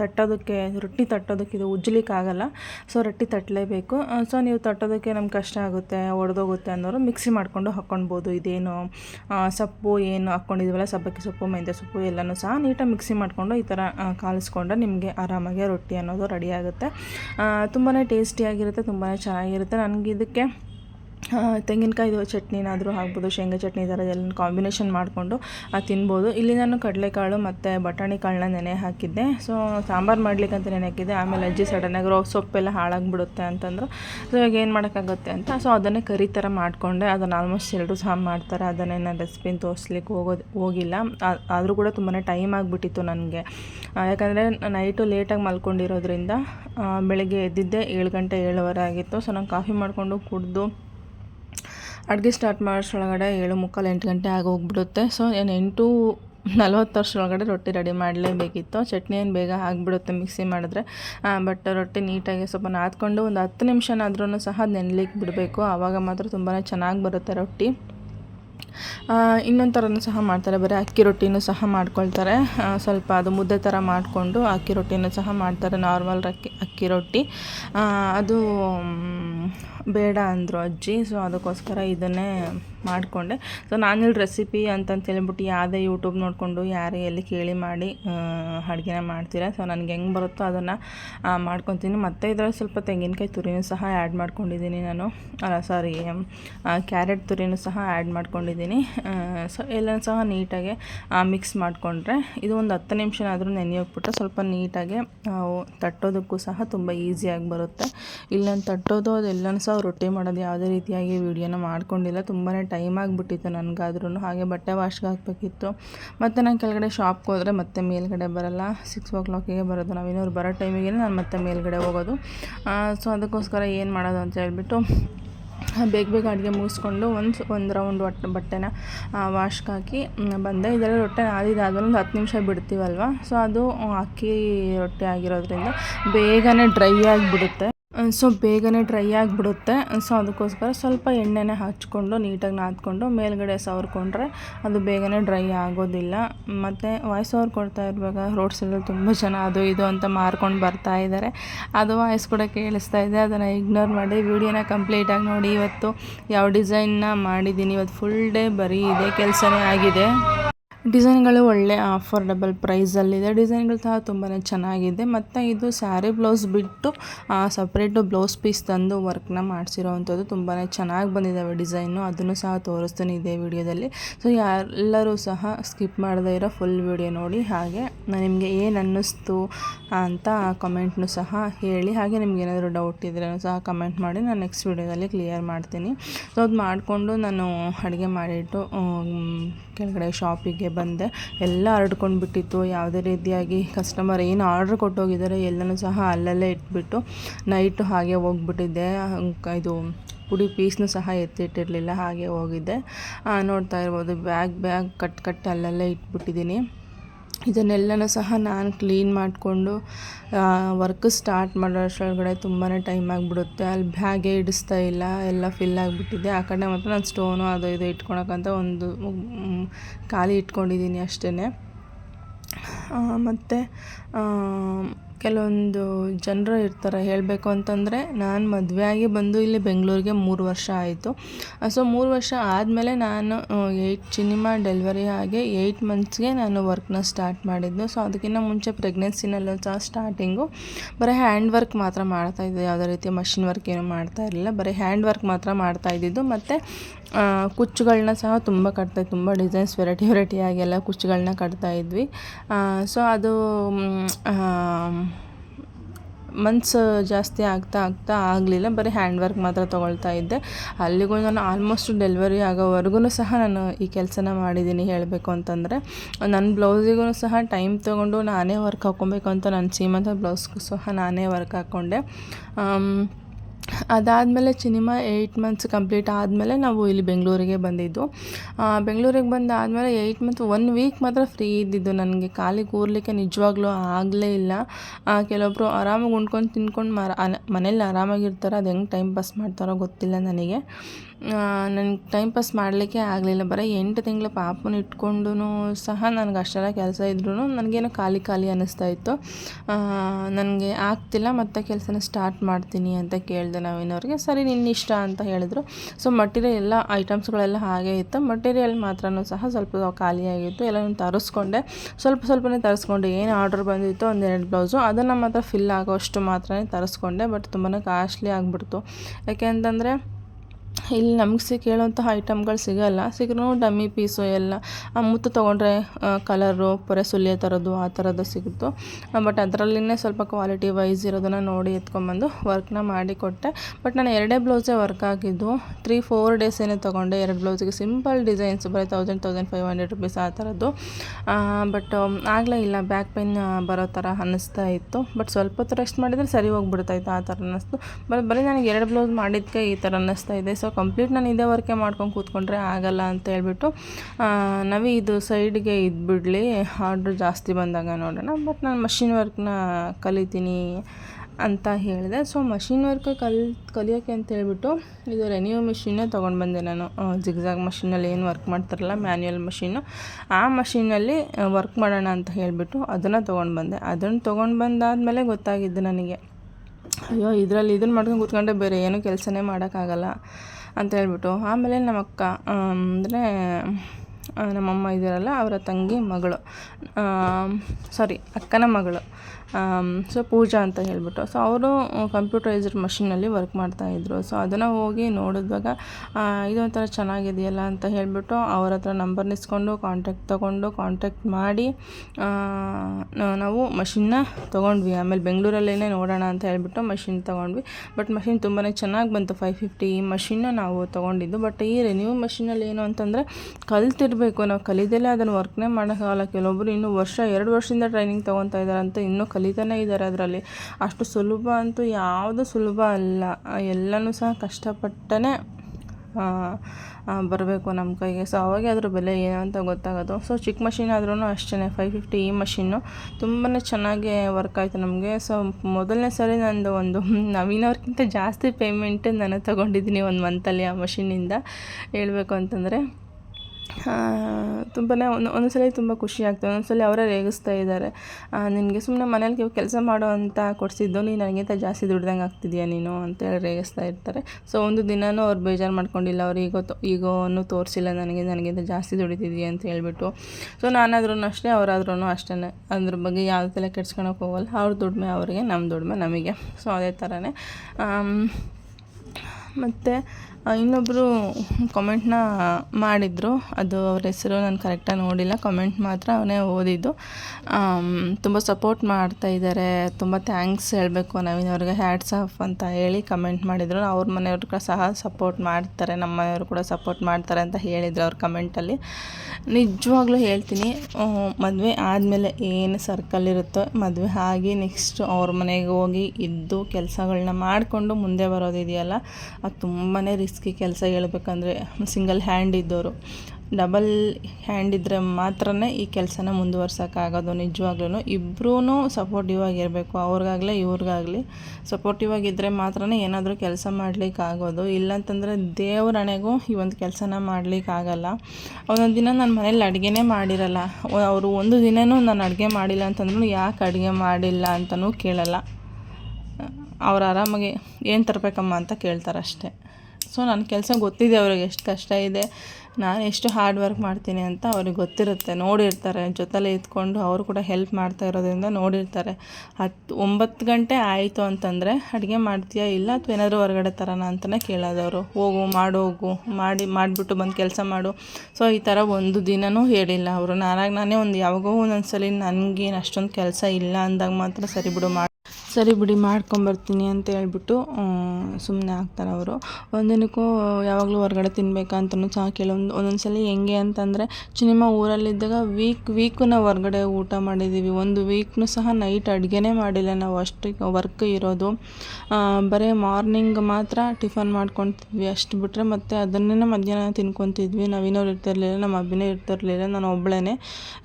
Speaker 1: ತಟ್ಟೋದಕ್ಕೆ, ರೊಟ್ಟಿ ತಟ್ಟೋದಕ್ಕೆ ಇದು ಉಜ್ಜಲಿಕ್ಕಾಗಲ್ಲ ಸೊ ರೊಟ್ಟಿ ತಟ್ಟಲೇಬೇಕು ಸೊ ನೀವು ತಟ್ಟೋದಕ್ಕೆ ನಮ್ಗೆ ಕಷ್ಟ ಆಗುತ್ತೆ, ಒಡೆದೋಗುತ್ತೆ ಅನ್ನೋರು ಮಿಕ್ಸಿ ಮಾಡಿಕೊಂಡು ಹಾಕ್ಕೊಳ್ಬೋದು ಇದೇನು ಸೊಪ್ಪು ಏನು ಹಾಕ್ಕೊಂಡಿದ್ದೀವಲ್ಲ ಸಬ್ಬಕ್ಕಿ ಸೊಪ್ಪು ಮೆಂತ್ಯ ಸೊಪ್ಪು ಎಲ್ಲನೂ ಸಹ ನೀಟಾಗಿ ಮಿಕ್ಸಿ ಮಾಡಿಕೊಂಡು ಈ ಥರ ಕಾಲಿಸ್ಕೊಂಡ್ರೆ ನಿಮಗೆ ಆರಾಮಾಗಿ ರೊಟ್ಟಿ ಅನ್ನೋದು ರೆಡಿ ಆಗುತ್ತೆ. ತುಂಬಾ ಟೇಸ್ಟಿಯಾಗಿರುತ್ತೆ ತುಂಬಾ ಚೆನ್ನಾಗಿರುತ್ತೆ. ನನಗೆ ಇದಕ್ಕೆ ತೆಂಗಿನಕಾಯಿದು ಚಟ್ನಿನಾದರೂ ಹಾಕ್ಬೋದು ಶೇಂಗಾ ಚಟ್ನಿ ಥರ ಎಲ್ಲ ಕಾಂಬಿನೇಷನ್ ಮಾಡಿಕೊಂಡು ಅದು ತಿನ್ಬೋದು. ಇಲ್ಲಿ ನಾನು ಕಡಲೆಕಾಳು ಮತ್ತು ಬಟಾಣಿ ಕಾಳನ್ನ ನೆನೆ ಹಾಕಿದ್ದೆ. ಸೊ ಸಾಂಬಾರು ಮಾಡ್ಲಿಕ್ಕೆ ಅಂತ ನೆನೆ ಹಾಕಿದ್ದೆ. ಆಮೇಲೆ ಅಜ್ಜಿ ಸಡನ್ನಾಗಿ ರೋ ಸೊಪ್ಪೆಲ್ಲ ಹಾಳಾಗ್ಬಿಡುತ್ತೆ ಅಂತಂದರು. ಸೊ ಇವಾಗ ಏನು ಮಾಡೋಕ್ಕಾಗುತ್ತೆ ಅಂತ ಸೊ ಅದನ್ನೇ ಕರಿ ಥರ ಮಾಡಿಕೊಂಡೆ. ಅದನ್ನು ಆಲ್ಮೋಸ್ಟ್ ಎಲ್ಲರೂ ಸಹ ಮಾಡ್ತಾರೆ. ಅದನ್ನೇ ನಾನು ರೆಸಿಪಿನ ತೋರಿಸ್ಲಿಕ್ಕೆ ಹೋಗೋದು, ಹೋಗಿಲ್ಲ. ಆದರೂ ಕೂಡ ತುಂಬಾ ಟೈಮ್ ಆಗಿಬಿಟ್ಟಿತ್ತು ನನಗೆ. ಯಾಕಂದರೆ ನೈಟು ಲೇಟಾಗಿ ಮಲ್ಕೊಂಡಿರೋದ್ರಿಂದ ಬೆಳಗ್ಗೆ ಎದ್ದಿದ್ದೆ ಏಳು ಗಂಟೆ ಏಳುವರೆ ಆಗಿತ್ತು. ಸೊ ನಾನು ಕಾಫಿ ಮಾಡಿಕೊಂಡು ಕುಡಿದು ಅಡುಗೆ ಸ್ಟಾರ್ಟ್ ಮಾಡೋಷ್ರೊಳಗಡೆ ಏಳು ಮುಕ್ಕಾಲು ಎಂಟು ಗಂಟೆ ಆಗೋಗ್ಬಿಡುತ್ತೆ. ಸೊ ಏನು ಎಂಟು ನಲ್ವತ್ತು ವರ್ಷದೊಳಗಡೆ ರೊಟ್ಟಿ ರೆಡಿ ಮಾಡಲೇಬೇಕಿತ್ತು. ಚಟ್ನಿ ಏನು ಬೇಗ ಆಗಿಬಿಡುತ್ತೆ ಮಿಕ್ಸಿ ಮಾಡಿದ್ರೆ. ಬಟ್ ರೊಟ್ಟಿ ನೀಟಾಗಿ ಸ್ವಲ್ಪ ನಾದ್ಕೊಂಡು ಒಂದು ಹತ್ತು ನಿಮಿಷನಾದ್ರೂ ಸಹ ನೆನ್ಲಿಕ್ಕೆ ಬಿಡಬೇಕು. ಆವಾಗ ಮಾತ್ರ ತುಂಬಾ ಚೆನ್ನಾಗಿ ಬರುತ್ತೆ ರೊಟ್ಟಿ. ಇನ್ನೊಂದು ಥರನೂ ಸಹ ಮಾಡ್ತಾರೆ. ಬರೀ ಅಕ್ಕಿ ರೊಟ್ಟಿನೂ ಸಹ ಮಾಡ್ಕೊಳ್ತಾರೆ. ಸ್ವಲ್ಪ ಅದು ಮುದ್ದೆ ಥರ ಮಾಡಿಕೊಂಡು ಅಕ್ಕಿ ರೊಟ್ಟಿನೂ ಸಹ ಮಾಡ್ತಾರೆ. ನಾರ್ಮಲ್ ಅಕ್ಕಿ ಅಕ್ಕಿ ರೊಟ್ಟಿ. ಅದು ಬೇಡ ಅಂದರು ಅಜ್ಜಿ. ಸೊ ಅದಕ್ಕೋಸ್ಕರ ಇದನ್ನೇ ಮಾಡಿಕೊಂಡೆ. ಸೊ ನಾನಿಲ್ಲಿ ರೆಸಿಪಿ ಅಂತಂತ ಹೇಳ್ಬಿಟ್ಟು ಯಾವುದೇ ಯೂಟ್ಯೂಬ್ ನೋಡಿಕೊಂಡು ಯಾರೇ ಎಲ್ಲಿ ಕೇಳಿ ಮಾಡಿ ಅಡುಗೆನ ಮಾಡ್ತೀರಾ. ಸೊ ನನಗೆ ಹೆಂಗೆ ಬರುತ್ತೋ ಅದನ್ನು ಮಾಡ್ಕೊತೀನಿ. ಮತ್ತು ಇದರಲ್ಲಿ ಸ್ವಲ್ಪ ತೆಂಗಿನಕಾಯಿ ತುರಿನೂ ಸಹ ಆ್ಯಡ್ ಮಾಡ್ಕೊಂಡಿದ್ದೀನಿ ನಾನು. ಅಲ್ಲ ಸಾರಿ ಕ್ಯಾರೆಟ್ ತುರಿನೂ ಸಹ ಆ್ಯಡ್ ಮಾಡ್ಕೊಂಡಿದ್ದೀನಿ. ಸೊ ಎಲ್ಲ ಸಹ ನೀಟಾಗಿ ಮಿಕ್ಸ್ ಮಾಡಿಕೊಂಡ್ರೆ ಇದು ಒಂದು ಹತ್ತು ನಿಮಿಷನಾದರೂ ನೆನೆಯೋಗ್ಬಿಟ್ಟು ಸ್ವಲ್ಪ ನೀಟಾಗಿ ತಟ್ಟೋದಕ್ಕೂ ಸಹ ತುಂಬ ಈಸಿಯಾಗಿ ಬರುತ್ತೆ. ಇಲ್ಲಿ ನಾನು ತಟ್ಟೋದು ಅದೆಲ್ಲನೂ ಸಹ ರೊಟ್ಟಿ ಮಾಡೋದು ಯಾವುದೇ ರೀತಿಯಾಗಿ ವೀಡಿಯೋನ ಮಾಡ್ಕೊಂಡಿಲ್ಲ. ತುಂಬಾ ಟೈಮ್ ಆಗಿಬಿಟ್ಟಿತ್ತು ನನಗಾದ್ರೂ ಹಾಗೆ ಬಟ್ಟೆ ವಾಶ್ಗೆ ಹಾಕಬೇಕಿತ್ತು. ಮತ್ತು ನಾನು ಕೆಳಗಡೆ ಶಾಪ್ಗೆ ಹೋದರೆ ಮತ್ತೆ ಮೇಲ್ಗಡೆ ಬರಲ್ಲ. ಸಿಕ್ಸ್ ಓ ಕ್ಲಾಕಿಗೆ ಬರೋದು. ನಾವು ಬರೋ ಟೈಮಿಗೆ ನಾನು ಮತ್ತೆ ಮೇಲ್ಗಡೆ ಹೋಗೋದು. ಸೊ ಅದಕ್ಕೋಸ್ಕರ ಏನು ಮಾಡೋದು ಅಂತ ಹೇಳ್ಬಿಟ್ಟು, ಬೇಗ ಬೇಗ ಅಡುಗೆ ಮುಗಿಸ್ಕೊಂಡು ಒಂದು ಒಂದು ರೌಂಡ್ ಒಟ್ಟು ಬಟ್ಟೆನ ವಾಶ್ಗೆ ಹಾಕಿ ಬಂದೆ. ಇದರಲ್ಲಿ ರೊಟ್ಟೆ ನಾದಿದಾದ್ಮೇಲೆ ಒಂದು ಹತ್ತು ನಿಮಿಷ ಬಿಡ್ತೀವಲ್ವ? ಸೊ ಅದು ಅಕ್ಕಿ ರೊಟ್ಟಿ ಆಗಿರೋದ್ರಿಂದ ಬೇಗನೆ ಡ್ರೈ ಆಗಿಬಿಡುತ್ತೆ. ಸೊ ಬೇಗನೆ ಡ್ರೈ ಆಗಿಬಿಡುತ್ತೆ. ಸೊ ಅದಕ್ಕೋಸ್ಕರ ಸ್ವಲ್ಪ ಎಣ್ಣೆನೇ ಹಚ್ಕೊಂಡು ನೀಟಾಗಿ ನಾದ್ಕೊಂಡು ಮೇಲ್ಗಡೆ ಸವರ್ಕೊಂಡ್ರೆ ಅದು ಬೇಗನೆ ಡ್ರೈ ಆಗೋದಿಲ್ಲ. ಮತ್ತು ವಾಯ್ಸ್ ಓವರ್ ಕೊಡ್ತಾ ಇರುವಾಗ ರೋಡ್ ಸೈಡಲ್ಲಿ ತುಂಬ ಜನ ಅದು ಇದು ಅಂತ ಮಾರ್ಕೊಂಡು ಬರ್ತಾ ಇದ್ದಾರೆ ಅದು ವಾಯ್ಸ್ ಕೂಡ ಕೇಳಿಸ್ತಾ ಇದೆ. ಅದನ್ನು ಇಗ್ನೋರ್ ಮಾಡಿ ವೀಡಿಯೋನ ಕಂಪ್ಲೀಟಾಗಿ ನೋಡಿ. ಇವತ್ತು ಯಾವ ಡಿಸೈನ್ನ ಮಾಡಿದ್ದೀನಿ. ಇವತ್ತು ಫುಲ್ ಡೇ ಬರೀ ಇದೆ. ಕೆಲಸನೇ ಆಗಿದೆ. ಡಿಸೈನ್ಗಳು ಒಳ್ಳೆ ಅಫೋರ್ಡಬಲ್ ಪ್ರೈಸಲ್ಲಿದೆ. ಡಿಸೈನ್ಗಳು ಸಹ ತುಂಬಾ ಚೆನ್ನಾಗಿದೆ. ಮತ್ತು ಇದು ಸ್ಯಾರಿ ಬ್ಲೌಸ್ ಬಿಟ್ಟು ಸಪ್ರೇಟು ಬ್ಲೌಸ್ ಪೀಸ್ ತಂದು ವರ್ಕ್ನ ಮಾಡಿಸಿರೋವಂಥದ್ದು ತುಂಬಾ ಚೆನ್ನಾಗಿ ಬಂದಿದ್ದಾವೆ ಡಿಸೈನು. ಅದನ್ನು ಸಹ ತೋರಿಸ್ತೀನಿ ಇದೇ ವಿಡಿಯೋದಲ್ಲಿ. ಸೊ ಎಲ್ಲರೂ ಸಹ ಸ್ಕಿಪ್ ಮಾಡದೇ ಇರೋ ಫುಲ್ ವಿಡಿಯೋ ನೋಡಿ. ಹಾಗೆ ನಿಮಗೆ ಏನು ಅನ್ನಿಸ್ತು ಅಂತ ಕಮೆಂಟ್ನು ಸಹ ಹೇಳಿ. ಹಾಗೆ ನಿಮ್ಗೆ ಏನಾದರೂ ಡೌಟ್ ಇದ್ರೆ ಸಹ ಕಮೆಂಟ್ ಮಾಡಿ. ನಾನು ನೆಕ್ಸ್ಟ್ ವಿಡಿಯೋದಲ್ಲಿ ಕ್ಲಿಯರ್ ಮಾಡ್ತೀನಿ. ಸೊ, ಅದು ಮಾಡಿಕೊಂಡು ನಾನು ಅಡುಗೆ ಮಾಡಿಟ್ಟು ಕೆಳಗಡೆ ಶಾಪಿಗೆ ಬಂದೆ. ಎಲ್ಲ ಹರಡ್ಕೊಂಡು ಬಿಟ್ಟಿತ್ತು ಯಾವುದೇ ರೀತಿಯಾಗಿ ಕಸ್ಟಮರ್ ಏನು ಆರ್ಡ್ರ್ ಕೊಟ್ಟೋಗಿದ್ದಾರೆ, ಎಲ್ಲನೂ ಸಹ ಅಲ್ಲಲ್ಲೇ ಇಟ್ಬಿಟ್ಟು ನೈಟು ಹಾಗೆ ಹೋಗ್ಬಿಟ್ಟಿದ್ದೆ. ಇದು ಪುಡಿ ಪೀಸ್ನು ಸಹ ಎತ್ತಿಟ್ಟಿರಲಿಲ್ಲ, ಹಾಗೆ ಹೋಗಿದ್ದೆ. ನೋಡ್ತಾ ಇರ್ಬೋದು ಬ್ಯಾಗ್ ಬ್ಯಾಗ್ ಕಟ್ ಕಟ್ ಅಲ್ಲಲ್ಲೇ ಇಟ್ಬಿಟ್ಟಿದ್ದೀನಿ. ಇದನ್ನೆಲ್ಲನೂ ಸಹ ನಾನು ಕ್ಲೀನ್ ಮಾಡಿಕೊಂಡು ವರ್ಕ್ ಸ್ಟಾರ್ಟ್ ಮಾಡೋ ಅಷ್ಟರೊಳಗಡೆ ತುಂಬಾ ಟೈಮ್ ಆಗಿಬಿಡುತ್ತೆ. ಅಲ್ಲಿ ಬ್ಯಾಗೆ ಹಿಡಿಸ್ತಾ ಇಲ್ಲ, ಎಲ್ಲ ಫಿಲ್ ಆಗಿಬಿಟ್ಟಿದೆ. ಆ ಕಡೆ ಮಾತ್ರ ನಾನು ಸ್ಟೋನು ಅದು ಇದು ಇಟ್ಕೊಳಕ್ಕಂತ ಒಂದು ಖಾಲಿ ಇಟ್ಕೊಂಡಿದ್ದೀನಿ ಅಷ್ಟೇ ಮತ್ತು ಕೆಲವೊಂದು ಜನರು ಇರ್ತಾರೆ, ಹೇಳಬೇಕು ಅಂತಂದರೆ ನಾನು ಮದುವೆ ಆಗಿ ಬಂದು ಇಲ್ಲಿ ಬೆಂಗಳೂರಿಗೆ ಮೂರು ವರ್ಷ ಆಯಿತು. ಸೊ ಮೂರು ವರ್ಷ ಆದಮೇಲೆ ನಾನು ಏಯ್ಟ್ ಸಿನಿಮಾ ಡೆಲಿವರಿ ಆಗಿ ಏಯ್ಟ್ ಮಂತ್ಸ್ಗೆ ನಾನು ವರ್ಕ್ನ ಸ್ಟಾರ್ಟ್ ಮಾಡಿದ್ದು. ಸೊ ಅದಕ್ಕಿಂತ ಮುಂಚೆ ಪ್ರೆಗ್ನೆನ್ಸಿನಲ್ಲೂ ಸಹ ಸ್ಟಾರ್ಟಿಂಗು ಬರೀ ಹ್ಯಾಂಡ್ ವರ್ಕ್ ಮಾತ್ರ ಮಾಡ್ತಾಯಿದ್ದೆ ಯಾವುದೇ ರೀತಿ ಮಷಿನ್ ವರ್ಕ್ ಏನು ಮಾಡ್ತಾ ಇರಲಿಲ್ಲ. ಬರೀ ಹ್ಯಾಂಡ್ ವರ್ಕ್ ಮಾತ್ರ ಮಾಡ್ತಾ ಇದ್ದಿದ್ದು. ಮತ್ತು ಕುಚ್ಚುಗಳನ್ನ ಸಹ ತುಂಬ ಕಟ್ತಾ ತುಂಬ ಡಿಸೈನ್ಸ್ ವೆರೈಟಿ ವೆರೈಟಿಯಾಗೆಲ್ಲ ಕುಚ್ಚುಗಳನ್ನ ಕಟ್ತಾ ಇದ್ವಿ. ಸೊ ಅದು ಮಂತ್ಸ್ ಜಾಸ್ತಿ ಆಗ್ತಾ ಆಗ್ತಾ ಆಗಲಿಲ್ಲ. ಬರೀ ಹ್ಯಾಂಡ್ ವರ್ಕ್ ಮಾತ್ರ ತೊಗೊಳ್ತಾ ಇದ್ದೆ. ಅಲ್ಲಿಗೂ ನಾನು ಆಲ್ಮೋಸ್ಟ್ ಡೆಲಿವರಿ ಆಗೋವರೆಗೂ ಸಹ ನಾನು ಈ ಕೆಲಸನ ಮಾಡಿದ್ದೀನಿ ಹೇಳಬೇಕು ಅಂತಂದರೆ. ನನ್ನ ಬ್ಲೌಸಿಗೂ ಸಹ ಟೈಮ್ ತೊಗೊಂಡು ನಾನೇ ವರ್ಕ್ ಹಾಕ್ಕೊಬೇಕು ಅಂತ ನನ್ನ ಸೀಮಂತ ಬ್ಲೌಸ್ಗೂ ಸಹ ನಾನೇ ವರ್ಕ್ ಹಾಕ್ಕೊಂಡೆ. ಅದಾದಮೇಲೆ ಸಿನಿಮಾ ಏಯ್ಟ್ ಮಂತ್ಸ್ ಕಂಪ್ಲೀಟ್ ಆದಮೇಲೆ ನಾವು ಇಲ್ಲಿ ಬೆಂಗಳೂರಿಗೆ ಬಂದಿದ್ದು. ಬೆಂಗಳೂರಿಗೆ ಬಂದಾದಮೇಲೆ ಏಯ್ಟ್ ಮಂತ್ ಒನ್ ವೀಕ್ ಮಾತ್ರ ಫ್ರೀ ಇದ್ದಿದ್ದು. ನನಗೆ ಖಾಲಿ ಕೂರಲಿಕ್ಕೆ ನಿಜವಾಗ್ಲೂ ಆಗಲೇ ಇಲ್ಲ. ಕೆಲವೊಬ್ಬರು ಆರಾಮಾಗಿ ಉಂಡ್ಕೊಂಡು ತಿನ್ಕೊಂಡು ಮರ ಮನೇಲಿ ಆರಾಮಾಗಿರ್ತಾರೆ, ಅದು ಹೆಂಗೆ ಟೈಮ್ ಪಾಸ್ ಮಾಡ್ತಾರೋ ಗೊತ್ತಿಲ್ಲ ನನಗೆ. ನನಗೆ ಟೈಮ್ ಪಾಸ್ ಮಾಡಲಿಕ್ಕೆ ಆಗಲಿಲ್ಲ. ಬರೀ ಎಂಟು ತಿಂಗಳು ಪಾಪನ ಇಟ್ಕೊಂಡು ಸಹ ನನಗೆ ಅಷ್ಟೆಲ್ಲ ಕೆಲಸ ಇದ್ರೂ ನನಗೇನೋ ಖಾಲಿ ಖಾಲಿ ಅನ್ನಿಸ್ತಾ ಇತ್ತು. ನನಗೆ ಆಗ್ತಿಲ್ಲ, ಮತ್ತೆ ಕೆಲಸನ ಸ್ಟಾರ್ಟ್ ಮಾಡ್ತೀನಿ ಅಂತ ಕೇಳಿದೆ ನಾವಿನವ್ರಿಗೆ ಸರಿ ನಿನ್ನ ಇಷ್ಟ ಅಂತ ಹೇಳಿದರು. ಸೊ ಮಟೀರಿಯಲ್ ಎಲ್ಲ ಐಟಮ್ಸ್ಗಳೆಲ್ಲ ಹಾಗೆ ಇತ್ತು. ಮಟೀರಿಯಲ್ ಮಾತ್ರ ಸಹ ಸ್ವಲ್ಪ ಖಾಲಿಯಾಗಿತ್ತು. ಎಲ್ಲ ತರಿಸ್ಕೊಂಡೆ. ಸ್ವಲ್ಪ ಸ್ವಲ್ಪನೇ ತರಿಸ್ಕೊಂಡೆ ಏನು ಆರ್ಡರ್ ಬಂದಿತ್ತು ಒಂದೆರಡು ಬ್ಲೌಸು ಅದನ್ನು ಮಾತ್ರ ಫಿಲ್ ಆಗೋಷ್ಟು ಮಾತ್ರ ತರಿಸ್ಕೊಂಡೆ. ಬಟ್ ತುಂಬಾ ಕಾಸ್ಟ್ಲಿ ಆಗಿಬಿಡ್ತು. ಯಾಕೆ ಅಂತಂದರೆ ಇಲ್ಲಿ ನಮ್ಗೆ ಸಿ ಕೇಳೋಂತಹ ಐಟಮ್ಗಳು ಸಿಗೋಲ್ಲ. ಸಿಗ್ರೂ ಡಮ್ಮಿ ಪೀಸು ಎಲ್ಲ. ಮುತ್ತು ತೊಗೊಂಡ್ರೆ ಕಲರು ಪೊರೆ ಸುಲಿಯೋ ಥರದ್ದು ಆ ಥರದ್ದು ಸಿಗುತ್ತು. ಬಟ್ ಅದರಲ್ಲಿನೇ ಸ್ವಲ್ಪ ಕ್ವಾಲಿಟಿ ವೈಸ್ ಇರೋದನ್ನು ನೋಡಿ ಎತ್ಕೊಂಬಂದು ವರ್ಕ್ನ ಮಾಡಿ ಕೊಟ್ಟೆ. ಬಟ್ ನಾನು ಎರಡೇ ಬ್ಲೌಸೇ ವರ್ಕ್ ಆಗಿದ್ದು ತ್ರೀ ಫೋರ್ ಡೇಸ್ ಏನೇ ತೊಗೊಂಡೆ, ಎರಡು ಬ್ಲೌಸಿಗೆ ಸಿಂಪಲ್ ಡಿಸೈನ್ಸ್ ಬರೀ thousand thousand five hundred rupees ಆ ಥರದ್ದು ಬಟ್ ಆಗಲೇ ಇಲ್ಲ ಬ್ಯಾಕ್ ಪೇನ್ ಬರೋ ಥರ ಅನ್ನಿಸ್ತಾ ಇತ್ತು. ಬಟ್ ಸ್ವಲ್ಪ ಹೊತ್ತು ರೆಸ್ಟ್ ಮಾಡಿದರೆ ಸರಿ ಹೋಗ್ಬಿಡ್ತಾಯಿತ್ತು ಆ ಥರ ಅನ್ನಿಸ್ತು. ಬಟ್ ಬರೀ ನನಗೆ ಎರಡು ಬ್ಲೌಸ್ ಮಾಡಿದ್ದಕ್ಕೆ ಈ ಥರ ಅನ್ನಿಸ್ತಾ ಇದೆ. ಸೊ ಕಂಪ್ಲೀಟ್ ನಾನು ಇದೇ ವರ್ಕೆ ಮಾಡ್ಕೊಂಡು ಕೂತ್ಕೊಂಡ್ರೆ ಆಗಲ್ಲ ಅಂತ ಹೇಳ್ಬಿಟ್ಟು ನವಿ ಇದು ಸೈಡ್ಗೆ ಇದ್ಬಿಡಲಿ, ಆರ್ಡ್ರ್ ಜಾಸ್ತಿ ಬಂದಾಗ ನೋಡೋಣ, ಬಟ್ ನಾನು ಮಷಿನ್ ವರ್ಕ್ನ ಕಲಿತೀನಿ ಅಂತ ಹೇಳಿದೆ. ಸೊ ಮಷಿನ್ ವರ್ಕ್ ಕಲ್, ಕಲಿಯೋಕೆ ಅಂತ ಹೇಳ್ಬಿಟ್ಟು ಇದು ರೆನ್ಯೂ ಮಿಷಿನ್ನೇ ತೊಗೊಂಡು ಬಂದೆ ನಾನು. ಜಿಗ್ಜಾಗ್ ಮಷಿನಲ್ಲಿ ಏನು ವರ್ಕ್ ಮಾಡ್ತಾರಲ್ಲ, ಮ್ಯಾನ್ಯಲ್ ಮಷಿನ್ನು ಆ ಮಷಿನಲ್ಲಿ ವರ್ಕ್ ಮಾಡೋಣ ಅಂತ ಹೇಳಿಬಿಟ್ಟು ಅದನ್ನು ತೊಗೊಂಡು ಬಂದೆ. ಅದನ್ನು ತೊಗೊಂಡು ಬಂದಾದಮೇಲೆ ಗೊತ್ತಾಗಿದ್ದು ನನಗೆ. ಅಯ್ಯೋ, ಇದರಲ್ಲಿ ಇದನ್ನು ಮಾಡ್ಕೊಂಡು ಕೂತ್ಕೊಂಡ್ರೆ ಬೇರೆ ಏನೂ ಕೆಲಸನೇ ಮಾಡೋಕ್ಕಾಗಲ್ಲ ಅಂತ ಹೇಳ್ಬಿಟ್ಟು. ಆಮೇಲೆ ನಮ್ಮ ಅಕ್ಕ ಅಂದರೆ ನಮ್ಮಮ್ಮ ಇದ್ದಾರಲ್ಲ ಅವರ ತಂಗಿ ಮಗಳು. ಸಾರಿ ಅಕ್ಕನ ಮಗಳು. ಸೊ ಪೂಜಾ ಅಂತ ಹೇಳಿಬಿಟ್ಟು. ಸೊ ಅವರು ಕಂಪ್ಯೂಟರೈಸ್ಡ್ ಮಷಿನಲ್ಲಿ ವರ್ಕ್ ಮಾಡ್ತಾಯಿದ್ರು ಸೊ ಅದನ್ನು ಹೋಗಿ ನೋಡಿದಾಗ ಇದೊಂಥರ ಚೆನ್ನಾಗಿದೆಯಲ್ಲ ಅಂತ ಹೇಳಿಬಿಟ್ಟು ಅವ್ರ ಹತ್ರ ನಂಬರ್ ಇಸ್ಕೊಂಡು ಕಾಂಟ್ಯಾಕ್ಟ್ ತೊಗೊಂಡು ಕಾಂಟ್ಯಾಕ್ಟ್ ಮಾಡಿ ನಾವು ಮಷಿನ್ನ ತೊಗೊಂಡ್ವಿ. ಆಮೇಲೆ ಬೆಂಗಳೂರಲ್ಲೇ ನೋಡೋಣ ಅಂತ ಹೇಳಿಬಿಟ್ಟು ಮಷಿನ್ ತೊಗೊಂಡ್ವಿ. ಬಟ್ ಮಷಿನ್ ತುಂಬಾ ಚೆನ್ನಾಗಿ ಬಂತು. ಫೈವ್ ಫಿಫ್ಟಿ ಈ ಮಷಿನ್ನ ನಾವು ತೊಗೊಂಡಿದ್ದು. ಬಟ್ ಈ ರೆನ್ಯೂ ಮಷಿನಲ್ಲಿ ಏನು ಅಂತಂದರೆ, ಕಲ್ತಿರಬೇಕು. ನಾವು ಕಲಿದಲ್ಲೇ ಅದನ್ನು ವರ್ಕ್ನೇ ಮಾಡೋಕ್ಕಾಗಲ್ಲ. ಕೆಲವೊಬ್ಬರು ಇನ್ನೂ ವರ್ಷ, ಎರಡು ವರ್ಷದಿಂದ ಟ್ರೈನಿಂಗ್ ತೊಗೊತಾ ಇದ್ದಾರೆ ಅಂತ ಇನ್ನೂ ಕಲಿತಾನೇ ಇದ್ದಾರೆ ಅದರಲ್ಲಿ. ಅಷ್ಟು ಸುಲಭ ಅಂತೂ ಯಾವುದು ಸುಲಭ ಅಲ್ಲ. ಎಲ್ಲನೂ ಸಹ ಕಷ್ಟಪಟ್ಟೇ ಬರಬೇಕು ನಮ್ಮ ಕೈಗೆ. ಸೊ ಅವಾಗೆ ಅದ್ರ ಬೆಲೆ ಏನು ಅಂತ ಗೊತ್ತಾಗೋದು. ಸೊ ಚಿಕ್ಕ ಮಷಿನ್ ಆದ್ರೂ ಅಷ್ಟೇ ಫೈವ್ ಫಿಫ್ಟಿ ಈ ಮಷಿನ್ನು ತುಂಬಾ ಚೆನ್ನಾಗಿ ವರ್ಕ್ ಆಯಿತು ನಮಗೆ. ಸೊ ಮೊದಲನೇ ಸರಿ ನಂದು ಒಂದು ನವೀನವ್ರಿಗಿಂತ ಜಾಸ್ತಿ ಪೇಮೆಂಟ್ ನಾನು ತೊಗೊಂಡಿದ್ದೀನಿ ಒಂದು ಮಂತಲ್ಲಿ ಆ ಮಷಿನಿಂದ ಹೇಳಬೇಕು ಅಂತಂದರೆ ತುಂಬಾ ಒಂದು ಒಂದೊಂದ್ಸಲ ತುಂಬ ಖುಷಿ ಆಗ್ತದೆ. ಒಂದೊಂದ್ಸಲ ಅವರೇ ರೇಗಿಸ್ತಾ ಇದ್ದಾರೆ. ನಿನಗೆ ಸುಮ್ಮನೆ ಮನೇಲಿ ಕೆಲಸ ಮಾಡೋ ಅಂತ ಕೊಡಿಸಿದ್ದು ನೀನು ನನಗಿಂತ ಜಾಸ್ತಿ ದುಡ್ದಂಗೆ ಆಗ್ತಿದ್ಯಾ ನೀನು ಅಂತೇಳಿ ರೇಗಿಸ್ತಾ ಇರ್ತಾರೆ. ಸೊ, ಒಂದು ದಿನವೂ ಅವ್ರು ಬೇಜಾರು ಮಾಡ್ಕೊಂಡಿಲ್ಲ. ಅವ್ರು ಈಗೋ ಈಗೋನು ತೋರಿಸಿಲ್ಲ ನನಗೆ, ನನಗಿಂತ ಜಾಸ್ತಿ ದುಡಿತಿದ್ಯಾ ಅಂತ ಹೇಳ್ಬಿಟ್ಟು. ಸೊ ನಾನಾದ್ರೂ ಅಷ್ಟೇ ಅವರಾದ್ರೂ ಅಷ್ಟೇ ಅದ್ರ ಬಗ್ಗೆ ಯಾವ ತಲೆ ಕೆಡ್ಸ್ಕೊಳಕ್ಕೆ ಹೋಗಲ್ಲ. ಅವ್ರ ದುಡಿಮೆ ಅವರಿಗೆ ನಮ್ಮ ದುಡಿಮೆ ನಮಗೆ. ಸೊ, ಅದೇ ಥರನೇ ಮತ್ತು ಇನ್ನೊಬ್ಬರು ಕಮೆಂಟ್ನ ಮಾಡಿದರು. ಅದು ಅವ್ರ ಹೆಸರು ನಾನು ಕರೆಕ್ಟಾಗಿ ನೋಡಿಲ್ಲ. ಕಮೆಂಟ್ ಮಾತ್ರ ಅವನೇ ಓದಿದ್ದು. ತುಂಬ ಸಪೋರ್ಟ್ ಮಾಡ್ತಾ ಇದ್ದಾರೆ ತುಂಬ ಥ್ಯಾಂಕ್ಸ್ ಹೇಳಬೇಕು ನವೀನ್ ಅವ್ರಿಗೆ. ಹ್ಯಾಟ್ಸ್ ಆಫ್ ಅಂತ ಹೇಳಿ ಕಮೆಂಟ್ ಮಾಡಿದರು. ಅವ್ರ ಮನೆಯವ್ರು ಕೂಡ ಸಹ ಸಪೋರ್ಟ್ ಮಾಡ್ತಾರೆ. ನಮ್ಮ ಮನೆಯವರು ಕೂಡ ಸಪೋರ್ಟ್ ಮಾಡ್ತಾರೆ ಅಂತ ಹೇಳಿದರು ಅವ್ರ ಕಮೆಂಟಲ್ಲಿ ನಿಜವಾಗ್ಲೂ ಹೇಳ್ತೀನಿ ಮದುವೆ ಆದಮೇಲೆ ಏನು ಸರ್ಕಲ್ ಇರುತ್ತೋ ಮದುವೆ ಆಗಿ ನೆಕ್ಸ್ಟ್ ಅವ್ರ ಮನೆಗೆ ಹೋಗಿ ಇದ್ದು ಕೆಲಸಗಳನ್ನ ಮಾಡಿಕೊಂಡು ಮುಂದೆ ಬರೋದಿದೆಯಲ್ಲ, ಅದು ತುಂಬಾ ಕೆಲಸ ಹೇಳ್ಬೇಕಂದ್ರೆ ಸಿಂಗಲ್ ಹ್ಯಾಂಡ್ ಇದ್ದವರು ಡಬಲ್ ಹ್ಯಾಂಡ್ ಇದ್ದರೆ ಮಾತ್ರ ಈ ಕೆಲಸನ ಮುಂದುವರ್ಸೋಕ್ಕಾಗೋದು ನಿಜವಾಗ್ಲೂ ಇಬ್ಬರೂ ಸಪೋರ್ಟಿವ್ ಆಗಿರಬೇಕು. ಅವ್ರಿಗಾಗಲಿ, ಇವ್ರಿಗಾಗಲಿ ಸಪೋರ್ಟಿವ್ ಆಗಿದ್ದರೆ ಮಾತ್ರ ಏನಾದರೂ ಕೆಲಸ ಮಾಡ್ಲಿಕ್ಕೆ ಆಗೋದು ಇಲ್ಲಂತಂದರೆ ದೇವ್ರ ಹಣೆಗೂ ಈ ಒಂದು ಕೆಲಸನ ಮಾಡ್ಲಿಕ್ಕಾಗಲ್ಲ. ಒಂದೊಂದು ದಿನ ನನ್ನ ಮನೇಲಿ ಅಡುಗೆನೇ ಮಾಡಿರಲ್ಲ. ಅವರು ಒಂದು ದಿನವೂ ನಾನು ಅಡುಗೆ ಮಾಡಿಲ್ಲ ಅಂತಂದ್ರೂ ಯಾಕೆ ಅಡುಗೆ ಮಾಡಿಲ್ಲ ಅಂತಲೂ ಕೇಳಲ್ಲ. ಅವ್ರು ಆರಾಮಾಗಿ ಏನು ತರಬೇಕಮ್ಮ ಅಂತ ಕೇಳ್ತಾರೆ ಅಷ್ಟೇ ಸೊ ನನ್ನ ಕೆಲಸ ಗೊತ್ತಿದೆ, ಅವ್ರಿಗೆ ಎಷ್ಟು ಕಷ್ಟ ಇದೆ, ನಾನು ಎಷ್ಟು ಹಾರ್ಡ್ ವರ್ಕ್ ಮಾಡ್ತೀನಿ ಅಂತ ಅವ್ರಿಗೆ ಗೊತ್ತಿರುತ್ತೆ. ನೋಡಿರ್ತಾರೆ, ಜೊತೆಲೇ ಇದ್ಕೊಂಡು ಅವರು ಕೂಡ ಹೆಲ್ಪ್ ಮಾಡ್ತಾ ಇರೋದ್ರಿಂದ ನೋಡಿರ್ತಾರೆ. ಹತ್ತು, ಒಂಬತ್ತು ಗಂಟೆ ಆಯಿತು ಅಂತಂದರೆ, ಅಡುಗೆ ಮಾಡ್ತೀಯಾ ಇಲ್ಲ ಅಥವಾ ಏನಾದರೂ ಹೊರಗಡೆ ತರೋಣ ಅಂತಲೇ ಕೇಳೋದವರು. ಹೋಗು ಮಾಡೋಗು ಮಾಡಿ, ಮಾಡಿಬಿಟ್ಟು ಬಂದು ಕೆಲಸ ಮಾಡು. ಸೊ ಈ ಥರ ಒಂದು ದಿನವೂ ಹೇಳಿಲ್ಲ ಅವರು. ನಾನಾಗ ನಾನೇ ಒಂದು ಯಾವಾಗೋ ಒಂದೊಂದು ಸಲ ನನಗೇನು ಅಷ್ಟೊಂದು ಕೆಲಸ ಇಲ್ಲ ಅಂದಾಗ ಮಾತ್ರ ಸರಿ ಬಿಡು ಮಾಡಿ. ಸರಿ ಬಿಡಿ ಮಾಡ್ಕೊಂಬರ್ತೀನಿ ಅಂತ ಹೇಳ್ಬಿಟ್ಟು ಸುಮ್ಮನೆ ಆಗ್ತಾರೆ ಅವರು. ಒಂದಿನಕ್ಕೂ ಯಾವಾಗಲೂ ಹೊರಗಡೆ ತಿನ್ಬೇಕಂತಲೂ ಸಹ ಕೆಲವೊಂದು ಒಂದೊಂದು ಸಲ ಹೆಂಗೆ ಅಂತಂದರೆ ಸಿನಿಮಾ ಊರಲ್ಲಿದ್ದಾಗ ವೀಕ್ ವೀಕು ನಾವು ಹೊರಗಡೆ ಊಟ ಮಾಡಿದ್ದೀವಿ ಒಂದು ವೀಕ್ನು ಸಹ ನೈಟ್ ಅಡುಗೆನೇ ಮಾಡಿಲ್ಲ ನಾವು. ಅಷ್ಟು ವರ್ಕ್ ಇರೋದು. ಬರೀ ಮಾರ್ನಿಂಗ್ ಮಾತ್ರ ಟಿಫನ್ ಮಾಡ್ಕೊತಿದ್ವಿ ಅಷ್ಟು ಬಿಟ್ಟರೆ ಮತ್ತು ಅದನ್ನೇ ಮಧ್ಯಾಹ್ನ ತಿನ್ಕೊತಿದ್ವಿ. ನವೀನವ್ರು ಇರ್ತಿರಲಿಲ್ಲ ನಮ್ಮ ಅಭಿನಯ ಇರ್ತಿರಲಿಲ್ಲ, ನಾನು ಒಬ್ಬಳೇ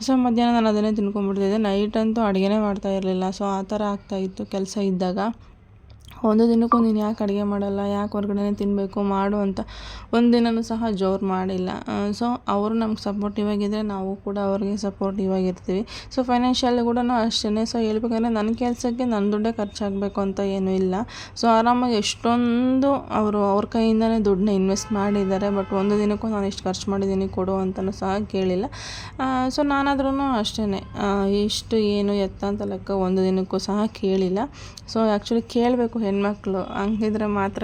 Speaker 1: ಸೊ ಮಧ್ಯಾಹ್ನ ನಾನು ಅದನ್ನೇ ತಿನ್ಕೊಂಡ್ಬಿಡ್ತಿದ್ದೆ. ನೈಟ್ ಅಂತೂ ಅಡುಗೆನೇ ಮಾಡ್ತಾ ಇರಲಿಲ್ಲ. ಸೊ ಆ ಥರ ಆಗ್ತಾಯಿತ್ತು ಕೆಲಸ ಇದ್ದಾಗ ಒಂದು ದಿನಕ್ಕೂ ನೀನು ಯಾಕೆ ಅಡುಗೆ ಮಾಡಲ್ಲ, ಯಾಕೆ ಹೊರ್ಗಡೆನೇ ತಿನ್ನಬೇಕು ಮಾಡು ಅಂತ ಒಂದು ದಿನವೂ ಸಹ ಜೋರು ಮಾಡಿಲ್ಲ. ಸೊ ಅವರು ನಮ್ಗೆ ಸಪೋರ್ಟಿವ್ ಆಗಿದ್ದರೆ ನಾವು ಕೂಡ ಅವ್ರಿಗೆ ಸಪೋರ್ಟಿವ್ ಆಗಿರ್ತೀವಿ. ಸೊ ಫೈನಾನ್ಷಿಯಲಿ ಕೂಡ ಅಷ್ಟೇ ಸೊ ಹೇಳ್ಬೇಕಂದ್ರೆ ನನ್ನ ಕೆಲಸಕ್ಕೆ ನನ್ನ ದುಡ್ಡೇ ಖರ್ಚಾಗಬೇಕು ಅಂತ ಏನೂ ಇಲ್ಲ. ಸೊ ಆರಾಮಾಗಿ ಎಷ್ಟೊಂದು ಅವರು ಅವ್ರ ಕೈಯಿಂದನೇ ದುಡ್ಡನ್ನ ಇನ್ವೆಸ್ಟ್ ಮಾಡಿದ್ದಾರೆ ಬಟ್ ಒಂದು ದಿನಕ್ಕೂ ನಾನು ಇಷ್ಟು ಖರ್ಚು ಮಾಡಿದ್ದೀನಿ ಕೊಡು ಅಂತಲೂ ಸಹ ಕೇಳಿಲ್ಲ. ಸೊ ನಾನಾದ್ರೂ ಅಷ್ಟೇ ಇಷ್ಟು ಏನು ಎತ್ತ ಅಂತ ಲೆಕ್ಕ ಒಂದು ದಿನಕ್ಕೂ ಸಹ ಕೇಳಿಲ್ಲ. ಸೊ ಆ್ಯಕ್ಚುಲಿ ಕೇಳಬೇಕು ಹೆಣ್ಮಕ್ಳು ಹಂಗಿದ್ರೆ ಮಾತ್ರ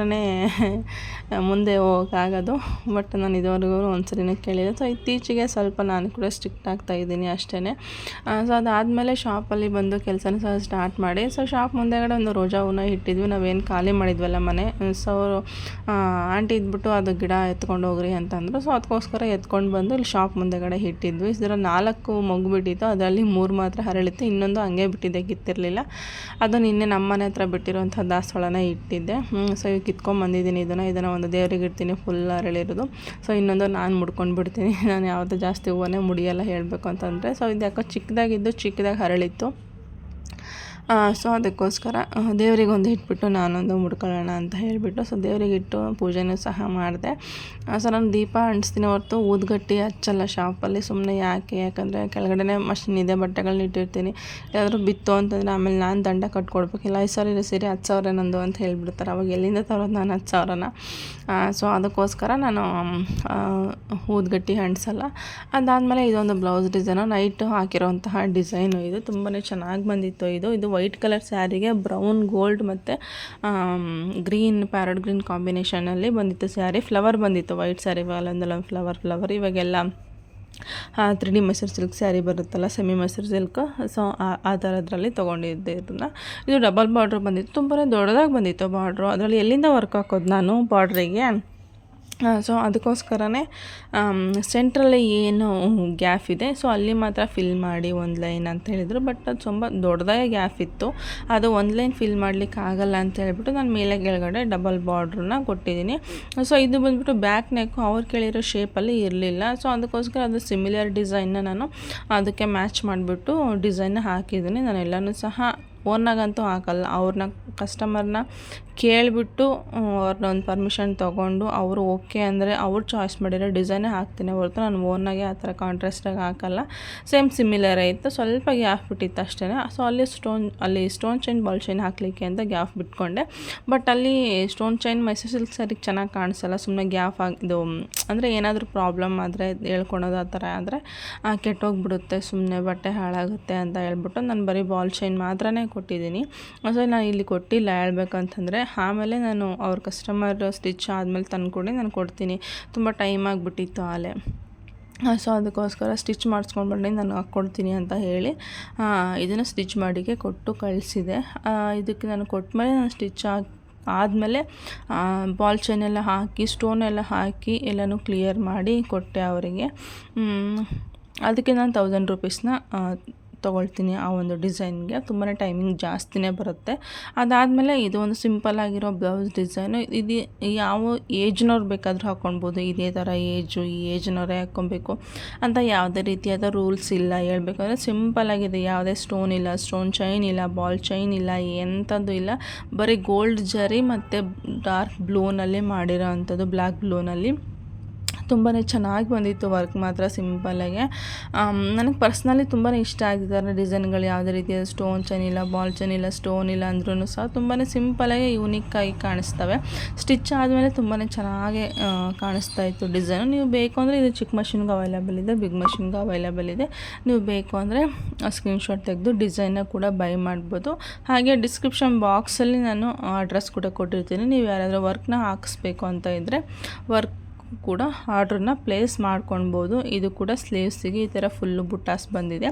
Speaker 1: ಮುಂದೆ ಹೋಗೋಕ್ಕಾಗೋದು. ಬಟ್ ನಾನು ಇದುವರೆಗೂ ಒಂದು ಕೇಳಿದೆ ಸೊ ಇತ್ತೀಚೆಗೆ ಸ್ವಲ್ಪ ನಾನು ಕೂಡ ಸ್ಟ್ರಿಕ್ಟ್ ಆಗ್ತಾಯಿದ್ದೀನಿ ಅಷ್ಟೇ ಸೊ ಅದಾದಮೇಲೆ ಶಾಪಲ್ಲಿ ಬಂದು ಕೆಲಸನ ಸಹ ಸ್ಟಾರ್ಟ್ ಮಾಡಿ. ಸೊ ಶಾಪ್ ಮುಂದೆಗಡೆ ಒಂದು ರೋಜಾ ಹೂನ ಇಟ್ಟಿದ್ವಿ. ನಾವೇನು ಖಾಲಿ ಮಾಡಿದ್ವಲ್ಲ ಮನೆ. ಸೊ ಆಂಟಿ ಇದ್ಬಿಟ್ಟು ಅದು ಗಿಡ ಎತ್ಕೊಂಡು ಹೋಗ್ರಿ ಅಂತಂದರು. ಸೊ ಅದಕ್ಕೋಸ್ಕರ ಎತ್ಕೊಂಡು ಬಂದು ಇಲ್ಲಿ ಶಾಪ್ ಮುಂದೆಗಡೆ ಇಟ್ಟಿದ್ವಿ. ಇದರ ನಾಲ್ಕು ಮಗು ಬಿಟ್ಟಿತ್ತು. ಅದರಲ್ಲಿ ಮೂರು ಮಾತ್ರ ಹರಳಿತ್ತು. ಇನ್ನೊಂದು ಹಂಗೆ ಬಿಟ್ಟಿದ್ದೆ ಕಿತ್ತಿರಲಿಲ್ಲ ಅದು ನಿನ್ನೆ ನಮ್ಮ ಮನೆ ಹತ್ರ ಬಿಟ್ಟಿರುವಂಥ ದಾಸವಾಳನ ಇಟ್ಟಿದ್ದೆ. ಸೊ ಈಗ ಕಿತ್ಕೊಂಡ್ಬಂದಿದ್ದೀನಿ ಇದನ್ನು ಇದನ್ನು ಒಂದು ದೇವರಿಗೆ ಇಡ್ತೀನಿ. ಫುಲ್ ಅರಳಿರೋದು ಸೊ ಇನ್ನೊಂದು ನಾನು ಮುಡ್ಕೊಂಡು ಬಿಡ್ತೀನಿ. ನಾನು ಯಾವುದು ಜಾಸ್ತಿ ಹೂವನ್ನೇ ಮುಡಿಯಲ್ಲ ಹೇಳಬೇಕು ಅಂತಂದರೆ. ಸೊ ಇದು ಯಾಕೋ ಚಿಕ್ಕದಾಗಿದ್ದು ಚಿಕ್ಕದಾಗಿ ಹರಳಿತ್ತು ಸೊ ಅದಕ್ಕೋಸ್ಕರ ದೇವರಿಗೆ ಒಂದು ಇಟ್ಬಿಟ್ಟು ನಾನೊಂದು ಮುಡ್ಕೊಳ್ಳೋಣ ಅಂತ ಹೇಳಿಬಿಟ್ಟು, ಸೊ ದೇವರಿಗೆ ಇಟ್ಟು ಪೂಜೆನೂ ಸಹ ಮಾಡಿದೆ. ಸೊ ನಾನು ದೀಪ ಅಂಟಿಸ್ತೀನಿ ಹೊರತು ಊದ್ಗಟ್ಟಿ ಹಚ್ಚಲ್ಲ ಶಾಪಲ್ಲಿ ಸುಮ್ಮನೆ ಯಾಕೆ? ಯಾಕಂದರೆ ಕೆಳಗಡೆ ಮಷಿನ್ ಇದೆ ಬಟ್ಟೆಗಳನ್ನ ಇಟ್ಟಿರ್ತೀನಿ. ಯಾರಾದರೂ ಬಿತ್ತು ಅಂತಂದರೆ ಆಮೇಲೆ ನಾನು ದಂಡ ಕಟ್ಕೊಡ್ಬೇಕಿಲ್ಲ. ಐದು ಸಾವಿರ ಸೀರೆ ಹತ್ತು ಸಾವಿರ ನಂದು ಅಂತ ಹೇಳಿಬಿಡ್ತಾರೆ. ಅವಾಗ ಎಲ್ಲಿಂದ ತರೋದು ನಾನು ಹತ್ತು ಸಾವಿರನ? ಸೊ ಅದಕ್ಕೋಸ್ಕರ ನಾನು ಊದ್ಗಟ್ಟಿ ಅಂಟಿಸಲ್ಲ ಅದಾದಮೇಲೆ ಇದೊಂದು ಬ್ಲೌಸ್ ಡಿಸೈನು. ನೈಟು ಹಾಕಿರೋಂತಹ ಡಿಸೈನು ಇದು. ತುಂಬಾ ಚೆನ್ನಾಗಿ ಬಂದಿತ್ತು ಇದು. ಇದು ವೈಟ್ ಕಲರ್ ಸ್ಯಾರಿಗೆ ಬ್ರೌನ್, ಗೋಲ್ಡ್ ಮತ್ತು ಗ್ರೀನ್, ಪ್ಯಾರಡ್ ಗ್ರೀನ್ ಕಾಂಬಿನೇಷನಲ್ಲಿ ಬಂದಿತ್ತು ಸ್ಯಾರಿ. ಫ್ಲವರ್ ಬಂದಿತ್ತು, ವೈಟ್ ಸ್ಯಾರಿ ಅಲ್ಲೊಂದಲ್ಲ ಫ್ಲವರ್ ಫ್ಲವರ್. ಇವಾಗೆಲ್ಲ three D Mysuru silk saree ಬರುತ್ತಲ್ಲ, ಸೆಮಿ ಮೈಸೂರು ಸಿಲ್ಕ್. ಸೊ, ಆ ಥರದ್ರಲ್ಲಿ ತೊಗೊಂಡಿದ್ದೆ ಇದನ್ನು. ಇದು ಡಬಲ್ ಬಾರ್ಡ್ರ್ ಬಂದಿತ್ತು ತುಂಬಾ ದೊಡ್ಡದಾಗಿ ಬಂದಿತ್ತು ಬಾರ್ಡ್ರು. ಅದರಲ್ಲಿ ಎಲ್ಲಿಂದ ವರ್ಕ್ ಹಾಕೋದು ನಾನು ಬಾರ್ಡ್ರಿಗೆ? ಸೊ ಅದಕ್ಕೋಸ್ಕರನೇ ಸೆಂಟ್ರಲ್ಲಿ ಏನು ಗ್ಯಾಪ್ ಇದೆ. ಸೊ ಅಲ್ಲಿ ಮಾತ್ರ ಫಿಲ್ ಮಾಡಿ ಒಂದು ಲೈನ್ ಅಂತ ಹೇಳಿದರು. ಬಟ್ ಅದು ತುಂಬ ದೊಡ್ಡದಾಗೆ ಗ್ಯಾಪ್ ಇತ್ತು. ಅದು ಒಂದು ಲೈನ್ ಫಿಲ್ ಮಾಡಲಿಕ್ಕೆ ಆಗಲ್ಲ ಅಂತ ಹೇಳಿಬಿಟ್ಟು ನಾನು ಮೇಲೆ ಕೆಳಗಡೆ ಡಬಲ್ ಬಾರ್ಡ್ರನ್ನ ಕೊಟ್ಟಿದ್ದೀನಿ. ಸೊ ಇದು ಬಂದುಬಿಟ್ಟು ಬ್ಯಾಕ್ ನೆಕ್ಕು ಅವ್ರು ಕೇಳಿರೋ ಶೇಪಲ್ಲಿ ಇರಲಿಲ್ಲ. ಸೊ ಅದಕ್ಕೋಸ್ಕರ ಅದು ಸಿಮಿಲರ್ ಡಿಸೈನ್ನ ನಾನು ಅದಕ್ಕೆ ಮ್ಯಾಚ್ ಮಾಡಿಬಿಟ್ಟು ಡಿಸೈನ್ನ ಹಾಕಿದ್ದೀನಿ. ನಾನು ಎಲ್ಲನೂ ಸಹ ಓನಾಗಂತೂ ಹಾಕಲ್ಲ. ಅವ್ರನ್ನ ಕಸ್ಟಮರ್ನ ಕೇಳಿಬಿಟ್ಟು ಅವ್ರನ್ನೊಂದು ಪರ್ಮಿಷನ್ ತೊಗೊಂಡು ಅವರು ಓಕೆ ಅಂದರೆ ಅವ್ರು ಚಾಯ್ಸ್ ಮಾಡಿರೋ ಡಿಸೈನೇ ಹಾಕ್ತೀನಿ. ಹೊರತು ನಾನು ಓನಾಗೆ ಆ ಥರ ಕಾಂಟ್ರಾಸ್ಟಾಗಿ ಹಾಕಲ್ಲ. ಸೇಮ್ ಸಿಮಿಲರ್ ಇತ್ತು ಸ್ವಲ್ಪ ಗ್ಯಾಪ್ ಬಿಟ್ಟಿತ್ತು ಅಷ್ಟೇ ಸೊ ಅಲ್ಲಿ ಸ್ಟೋನ್ ಅಲ್ಲಿ ಸ್ಟೋನ್ ಚೈನ್ ಬಾಲ್ ಚೈನ್ ಹಾಕಲಿಕ್ಕೆ ಅಂತ ಗ್ಯಾಪ್ ಬಿಟ್ಕೊಂಡೆ. ಬಟ್ ಅಲ್ಲಿ ಸ್ಟೋನ್ ಚೈನ್ ಮೈಸೂರು ಸರಿಗೆ ಚೆನ್ನಾಗಿ ಕಾಣಿಸಲ್ಲ. ಸುಮ್ಮನೆ ಗ್ಯಾಪ್ ಇದು, ಅಂದರೆ ಏನಾದರೂ ಪ್ರಾಬ್ಲಮ್ ಆದರೆ ಹೇಳ್ಕೊಳೋದು ಆ ಥರ ಆದರೆ ಕೆಟ್ಟೋಗ್ಬಿಡುತ್ತೆ. ಸುಮ್ಮನೆ ಬಟ್ಟೆ ಹಾಳಾಗುತ್ತೆ ಅಂತ ಹೇಳ್ಬಿಟ್ಟು ನಾನು ಬರೀ ಬಾಲ್ ಚೈನ್ ಮಾತ್ರನೇ ಕೊಟ್ಟಿದ್ದೀನಿ. ಸೊ ನಾನು ಇಲ್ಲಿ ಕೊಟ್ಟಿಲ್ಲ ಹೇಳ್ಬೇಕಂತಂದರೆ ಆಮೇಲೆ ನಾನು ಅವ್ರ ಕಸ್ಟಮರ್ ಸ್ಟಿಚ್ ಆದಮೇಲೆ ತಂದುಕೊಡಿ ನಾನು ಕೊಡ್ತೀನಿ. ತುಂಬ ಟೈಮ್ ಆಗಿಬಿಟ್ಟಿತ್ತು ಆಲೆ. ಸೊ ಅದಕ್ಕೋಸ್ಕರ ಸ್ಟಿಚ್ ಮಾಡಿಸ್ಕೊಂಡು ಬನ್ನಿ ನಾನು ಹಾಕ್ಕೊಡ್ತೀನಿ ಅಂತ ಹೇಳಿ ಇದನ್ನು ಸ್ಟಿಚ್ ಮಾಡಿಗೆ ಕೊಟ್ಟು ಕಳಿಸಿದೆ. ಇದಕ್ಕೆ ನಾನು ಕೊಟ್ಟ ಮೇಲೆ ನಾನು ಸ್ಟಿಚ್ ಹಾಕಿ ಆದಮೇಲೆ ಬಾಲ್ ಚೈನ್ ಎಲ್ಲ ಹಾಕಿ ಸ್ಟೋನ್ ಎಲ್ಲ ಹಾಕಿ ಎಲ್ಲನೂ ಕ್ಲಿಯರ್ ಮಾಡಿ ಕೊಟ್ಟೆ ಅವರಿಗೆ. ಅದಕ್ಕೆ ನಾನು ತೌಸಂಡ್ ರುಪೀಸ್ನ ತೊಗೊಳ್ತೀನಿ ಆ ಒಂದು ಡಿಸೈನ್ಗೆ. ತುಂಬಾ ಟೈಮಿಂಗ್ ಜಾಸ್ತಿನೇ ಬರುತ್ತೆ. ಅದಾದಮೇಲೆ ಇದು ಒಂದು ಸಿಂಪಲ್ ಆಗಿರೋ ಬ್ಲೌಸ್ ಡಿಸೈನು. ಇದು ಯಾವ ಏಜ್ನವ್ರು ಬೇಕಾದರೂ ಹಾಕ್ಕೊಳ್ಬೋದು ಇದೇ ಥರ ಏಜು, ಈ ಏಜ್ನವರೇ ಹಾಕ್ಕೊಬೇಕು ಅಂತ ಯಾವುದೇ ರೀತಿಯಾದ ರೂಲ್ಸ್ ಇಲ್ಲ. ಹೇಳ್ಬೇಕಂದ್ರೆ ಸಿಂಪಲ್ ಆಗಿದೆ. ಯಾವುದೇ ಸ್ಟೋನ್ ಇಲ್ಲ. ಸ್ಟೋನ್ ಚೈನ್ ಇಲ್ಲ. ಬಾಲ್ ಚೈನ್ ಇಲ್ಲ. ಎಂಥದ್ದು ಇಲ್ಲ. ಬರೀ ಗೋಲ್ಡ್ ಜರಿ ಮತ್ತು ಡಾರ್ಕ್ ಬ್ಲೂನಲ್ಲಿ ಮಾಡಿರೋ ಅಂಥದ್ದು ಬ್ಲ್ಯಾಕ್ ಬ್ಲೂನಲ್ಲಿ. ತುಂಬಾ ಚೆನ್ನಾಗಿ ಬಂದಿತ್ತು ವರ್ಕ್ ಮಾತ್ರ ಸಿಂಪಲ್ಲಾಗೆ ನನಗೆ ಪರ್ಸ್ನಲಿ ತುಂಬಾ ಇಷ್ಟ ಆಗಿದ್ದಾರೆ ಡಿಸೈನ್ಗಳು ಯಾವುದೇ ರೀತಿಯ ಸ್ಟೋನ್ ಚೆನ್ನಿಲ್ಲ ಬಾಲ್ ಚೆನ್ನಿಲ್ಲ ಸ್ಟೋನ್ ಇಲ್ಲ ಅಂದ್ರೂ ಸಹ ತುಂಬಾ ಸಿಂಪಲಾಗಿ ಯೂನಿಕ್ಕಾಗಿ ಕಾಣಿಸ್ತವೆ. ಸ್ಟಿಚ್ ಆದಮೇಲೆ ತುಂಬಾ ಚೆನ್ನಾಗಿ ಕಾಣಿಸ್ತಾ ಇತ್ತು ಡಿಸೈನು. ನೀವು ಬೇಕು ಅಂದರೆ ಇದು ಚಿಕ್ಕ ಮಷಿನ್ಗೆ ಅವೈಲೇಬಲ್ ಇದೆ, ಬಿಗ್ ಮಷಿನ್ಗೆ ಅವೈಲೇಬಲ್ ಇದೆ. ನೀವು ಬೇಕು ಅಂದರೆ ಸ್ಕ್ರೀನ್ಶಾಟ್ ತೆಗೆದು ಡಿಸೈನ್ನ ಕೂಡ ಬೈ ಮಾಡ್ಬೋದು. ಹಾಗೆ ಡಿಸ್ಕ್ರಿಪ್ಷನ್ ಬಾಕ್ಸಲ್ಲಿ ನಾನು ಅಡ್ರೆಸ್ ಕೂಡ ಕೊಟ್ಟಿರ್ತೀನಿ. ನೀವು ಯಾರಾದರೂ ವರ್ಕ್ನ ಹಾಕಿಸ್ಬೇಕು ಅಂತ ಇದ್ದರೆ ವರ್ಕ್ ಕೂಡ ಆರ್ಡ್ರನ್ನ ಪ್ಲೇಸ್ ಮಾಡ್ಕೊಳ್ಬೋದು. ಇದು ಕೂಡ ಸ್ಲೀವ್ಸಿಗೆ ಈ ಥರ ಫುಲ್ಲು ಬುಟ್ಟಾಸ್ ಬಂದಿದೆ.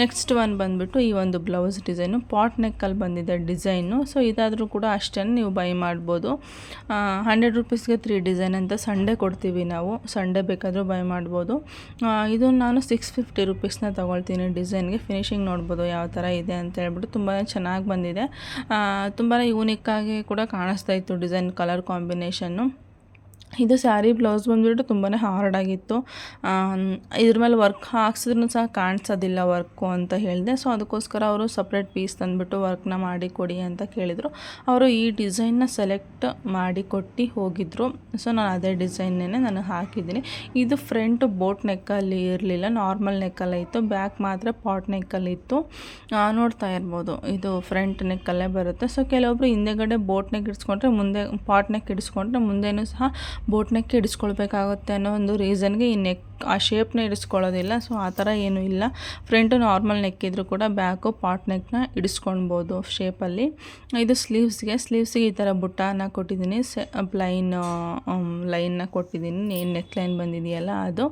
Speaker 1: ನೆಕ್ಸ್ಟ್ ಒನ್ ಬಂದುಬಿಟ್ಟು ಈ ಒಂದು ಬ್ಲೌಸ್ ಡಿಸೈನು. ಪಾಟ್ ನೆಕ್ಕಲ್ಲಿ ಬಂದಿದೆ ಡಿಸೈನು. ಸೊ ಇದಾದರೂ ಕೂಡ ಅಷ್ಟೇ ನೀವು ಬೈ ಮಾಡ್ಬೋದು. ಹಂಡ್ರೆಡ್ ರುಪೀಸ್ಗೆ ತ್ರೀ ಡಿಸೈನ್ ಅಂತ ಸಂಡೇ ಕೊಡ್ತೀವಿ ನಾವು. ಸಂಡೇ ಬೇಕಾದರೂ ಬೈ ಮಾಡ್ಬೋದು. ಇದು ನಾನು ಸಿಕ್ಸ್ ಫಿಫ್ಟಿ ರುಪೀಸ್ನ ತೊಗೊಳ್ತೀನಿ ಡಿಸೈನ್ಗೆ. ಫಿನಿಶಿಂಗ್ ನೋಡ್ಬೋದು ಯಾವ ಥರ ಇದೆ ಅಂತ ಹೇಳ್ಬಿಟ್ಟು ತುಂಬಾ ಚೆನ್ನಾಗಿ ಬಂದಿದೆ. ತುಂಬಾ ಯೂನಿಕ್ಕಾಗಿ ಕೂಡ ಕಾಣಿಸ್ತಾ ಇತ್ತು ಡಿಸೈನ್ ಕಲರ್ ಕಾಂಬಿನೇಷನ್ನು. ಇದು ಸ್ಯಾರಿ ಬ್ಲೌಸ್ ಬಂದುಬಿಟ್ಟು ತುಂಬಾ ಹಾರ್ಡಾಗಿತ್ತು ಇದ್ರ ಮೇಲೆ ವರ್ಕ್ ಹಾಕ್ಸಿದ್ರೂ ಸಹ ಕಾಣಿಸೋದಿಲ್ಲ ವರ್ಕು ಅಂತ ಹೇಳಿದೆ. ಸೊ ಅದಕ್ಕೋಸ್ಕರ ಅವರು ಸಪ್ರೇಟ್ ಪೀಸ್ ತಂದುಬಿಟ್ಟು ವರ್ಕ್ನ ಮಾಡಿ ಕೊಡಿ ಅಂತ ಕೇಳಿದರು. ಅವರು ಈ ಡಿಸೈನ್ನ ಸೆಲೆಕ್ಟ್ ಮಾಡಿ ಕೊಟ್ಟು ಹೋಗಿದ್ದರು ಸೊ ನಾನು ಅದೇ ಡಿಸೈನ್ನೇ ನಾನು ಹಾಕಿದ್ದೀನಿ. ಇದು ಫ್ರಂಟ್ ಬೋಟ್ ನೆಕ್ಕಲ್ಲಿ ಇರಲಿಲ್ಲ. ನಾರ್ಮಲ್ ನೆಕ್ಕಲ್ಲೇ ಇತ್ತು. ಬ್ಯಾಕ್ ಮಾತ್ರ ಪಾಟ್ ನೆಕ್ಕಲ್ಲಿತ್ತು ನೋಡ್ತಾ ಇರ್ಬೋದು. ಇದು ಫ್ರಂಟ್ ನೆಕ್ಕಲ್ಲೇ ಬರುತ್ತೆ. ಸೊ ಕೆಲವೊಬ್ಬರು ಹಿಂದೆಗಡೆ ಬೋಟ್ ನೆಕ್ ಇಡ್ಸ್ಕೊಂಡ್ರೆ ಮುಂದೆ ಪಾಟ್ ನೆಕ್ ಇಡಿಸ್ಕೊಂಡ್ರೆ ಮುಂದೆನೂ ಸಹ ಬೋಟ್ ನೆಕ್ ಇಡಿಸ್ಕೊಳ್ಬೇಕಾಗುತ್ತೆ ಅನ್ನೋ ಒಂದು ರೀಸನ್ಗೆ ಈ ನೆಕ್, ಆ ಶೇಪ್ನ ಇಡಿಸ್ಕೊಳ್ಳೋದಿಲ್ಲ. ಸೊ, ಆ ಥರ ಏನೂ ಇಲ್ಲ. ಫ್ರಂಟು ನಾರ್ಮಲ್ ನೆಕ್ ಇದ್ದರೂ ಕೂಡ ಬ್ಯಾಕು ಪಾಟ್ ನೆಕ್ನ ಇಡಿಸ್ಕೊಳ್ಬೋದು ಶೇಪಲ್ಲಿ ಇದು ಸ್ಲೀವ್ಸ್ಗೆ ಸ್ಲೀವ್ಸಿಗೆ ಈ ಥರ ಬುಟ್ಟಾನ ಕೊಟ್ಟಿದ್ದೀನಿ. ಸೆ ಪ್ಲೈನ್ ಲೈನ್ನ ಕೊಟ್ಟಿದ್ದೀನಿ. ಏನು ನೆಕ್ ಲೈನ್ ಬಂದಿದೆಯಲ್ಲ ಅದು.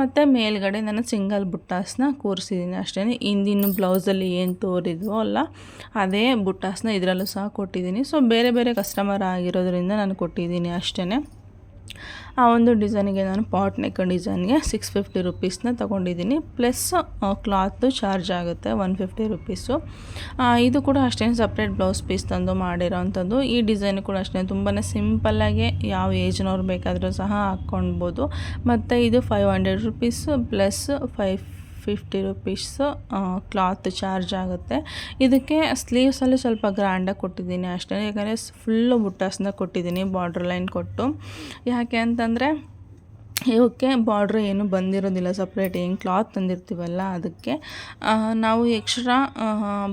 Speaker 1: ಮತ್ತು ಮೇಲ್ಗಡೆ ನಾನು ಸಿಂಗಲ್ ಬುಟ್ಟಾಸ್ನ ಕೂರಿಸಿದ್ದೀನಿ ಅಷ್ಟೇ ಹಿಂದಿನ ಬ್ಲೌಸಲ್ಲಿ ಏನು ತೋರಿದ್ವೋ ಅಲ್ಲ, ಅದೇ ಬುಟ್ಟಾಸ್ನ ಇದರಲ್ಲೂ ಸಹ ಕೊಟ್ಟಿದ್ದೀನಿ. ಸೊ ಬೇರೆ ಬೇರೆ ಕಸ್ಟಮರ್ ಆಗಿರೋದ್ರಿಂದ ನಾನು ಕೊಟ್ಟಿದ್ದೀನಿ ಅಷ್ಟೇ ಆ ಒಂದು ಡಿಸೈನಿಗೆ ನಾನು ಪಾಟ್ ನೆಕ್ ಡಿಸೈನ್ಗೆ ಸಿಕ್ಸ್ ಫಿಫ್ಟಿ ರುಪೀಸ್ನ ತೊಗೊಂಡಿದ್ದೀನಿ. ಪ್ಲಸ್ ಕ್ಲಾತು ಚಾರ್ಜ್ ಆಗುತ್ತೆ ಒನ್ ಫಿಫ್ಟಿ ರುಪೀಸು. ಇದು ಕೂಡ ಅಷ್ಟೇ ಸಪ್ರೇಟ್ ಬ್ಲೌಸ್ ಪೀಸ್ ತಂದು ಮಾಡಿರೋ ಅಂಥದ್ದು. ಈ ಡಿಸೈನ್ ಕೂಡ ಅಷ್ಟೇ ತುಂಬಾ ಸಿಂಪಲ್ಲಾಗಿ ಯಾವ ಏಜ್ನವ್ರು ಬೇಕಾದರೂ ಸಹ ಹಾಕ್ಕೊಳ್ಬೋದು. ಮತ್ತು ಇದು five hundred rupees plus five fifty rupees cloth charge ಆಗುತ್ತೆ. ಇದಕ್ಕೆ ಸ್ಲೀವ್ಸಲ್ಲಿ ಸ್ವಲ್ಪ ಗ್ರ್ಯಾಂಡಾಗಿ ಕೊಟ್ಟಿದ್ದೀನಿ ಅಷ್ಟೇ. ಯಾಕಂದರೆ ಫುಲ್ಲು ಬುಟ್ಟಾಸ್ನ ಕೊಟ್ಟಿದ್ದೀನಿ ಬಾರ್ಡ್ರ್ ಲೈನ್ ಕೊಟ್ಟು. ಯಾಕೆ ಅಂತಂದರೆ, ಇವಕ್ಕೆ ಬಾರ್ಡ್ರ್ ಏನು ಬಂದಿರೋದಿಲ್ಲ ಸಪ್ರೇಟ್ ಏನು ಕ್ಲಾತ್ ತಂದಿರ್ತೀವಲ್ಲ ಅದಕ್ಕೆ. ನಾವು ಎಕ್ಸ್ಟ್ರಾ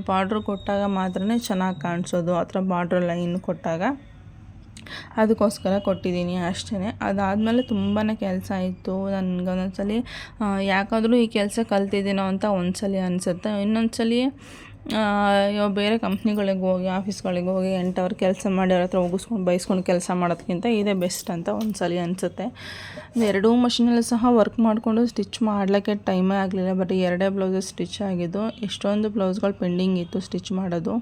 Speaker 1: ಬಾರ್ಡ್ರ್ ಕೊಟ್ಟಾಗ ಮಾತ್ರ ಚೆನ್ನಾಗಿ ಕಾಣಿಸೋದು, ಆ ಥರ ಬಾರ್ಡ್ರ್ ಲೈನ್ ಕೊಟ್ಟಾಗ. ಅದಕ್ಕೋಸ್ಕರ ಕೊಟ್ಟಿದ್ದೀನಿ ಅಷ್ಟೇ ಅದಾದಮೇಲೆ ತುಂಬಾ ಕೆಲಸ ಆಯಿತು. ನನಗೆ ಒಂದೊಂದ್ಸಲಿ ಯಾಕಾದರೂ ಈ ಕೆಲಸ ಕಲ್ತಿದ್ದೀನೋ ಅಂತ ಒಂದ್ಸಲಿ ಅನಿಸುತ್ತೆ. ಇನ್ನೊಂದ್ಸಲಿ ಬೇರೆ ಕಂಪ್ನಿಗಳಿಗೆ ಹೋಗಿ, ಆಫೀಸ್ಗಳಿಗೆ ಹೋಗಿ ಎಂಟು ಅವರ್ ಕೆಲಸ ಮಾಡಿ ಅವ್ರ ಹತ್ರ ಒಗಿಸ್ಕೊಂಡು ಬೈಸ್ಕೊಂಡು ಕೆಲಸ ಮಾಡೋದಕ್ಕಿಂತ ಇದೇ ಬೆಸ್ಟ್ ಅಂತ ಒಂದು ಸಲ ಅನಿಸುತ್ತೆ ಎರಡೂ ಮಷಿನಲ್ಲಿ ಸಹ ವರ್ಕ್ ಮಾಡಿಕೊಂಡು ಸ್ಟಿಚ್ ಮಾಡಲಿಕ್ಕೆ ಟೈಮೇ ಆಗಲಿಲ್ಲ ಬಟ್ ಎರಡೇ ಬ್ಲೌಸಸ್ ಸ್ಟಿಚ್ ಆಗಿದ್ದು, ಎಷ್ಟೊಂದು ಬ್ಲೌಸ್ಗಳು ಪೆಂಡಿಂಗ್ ಇತ್ತು ಸ್ಟಿಚ್ ಮಾಡೋದು.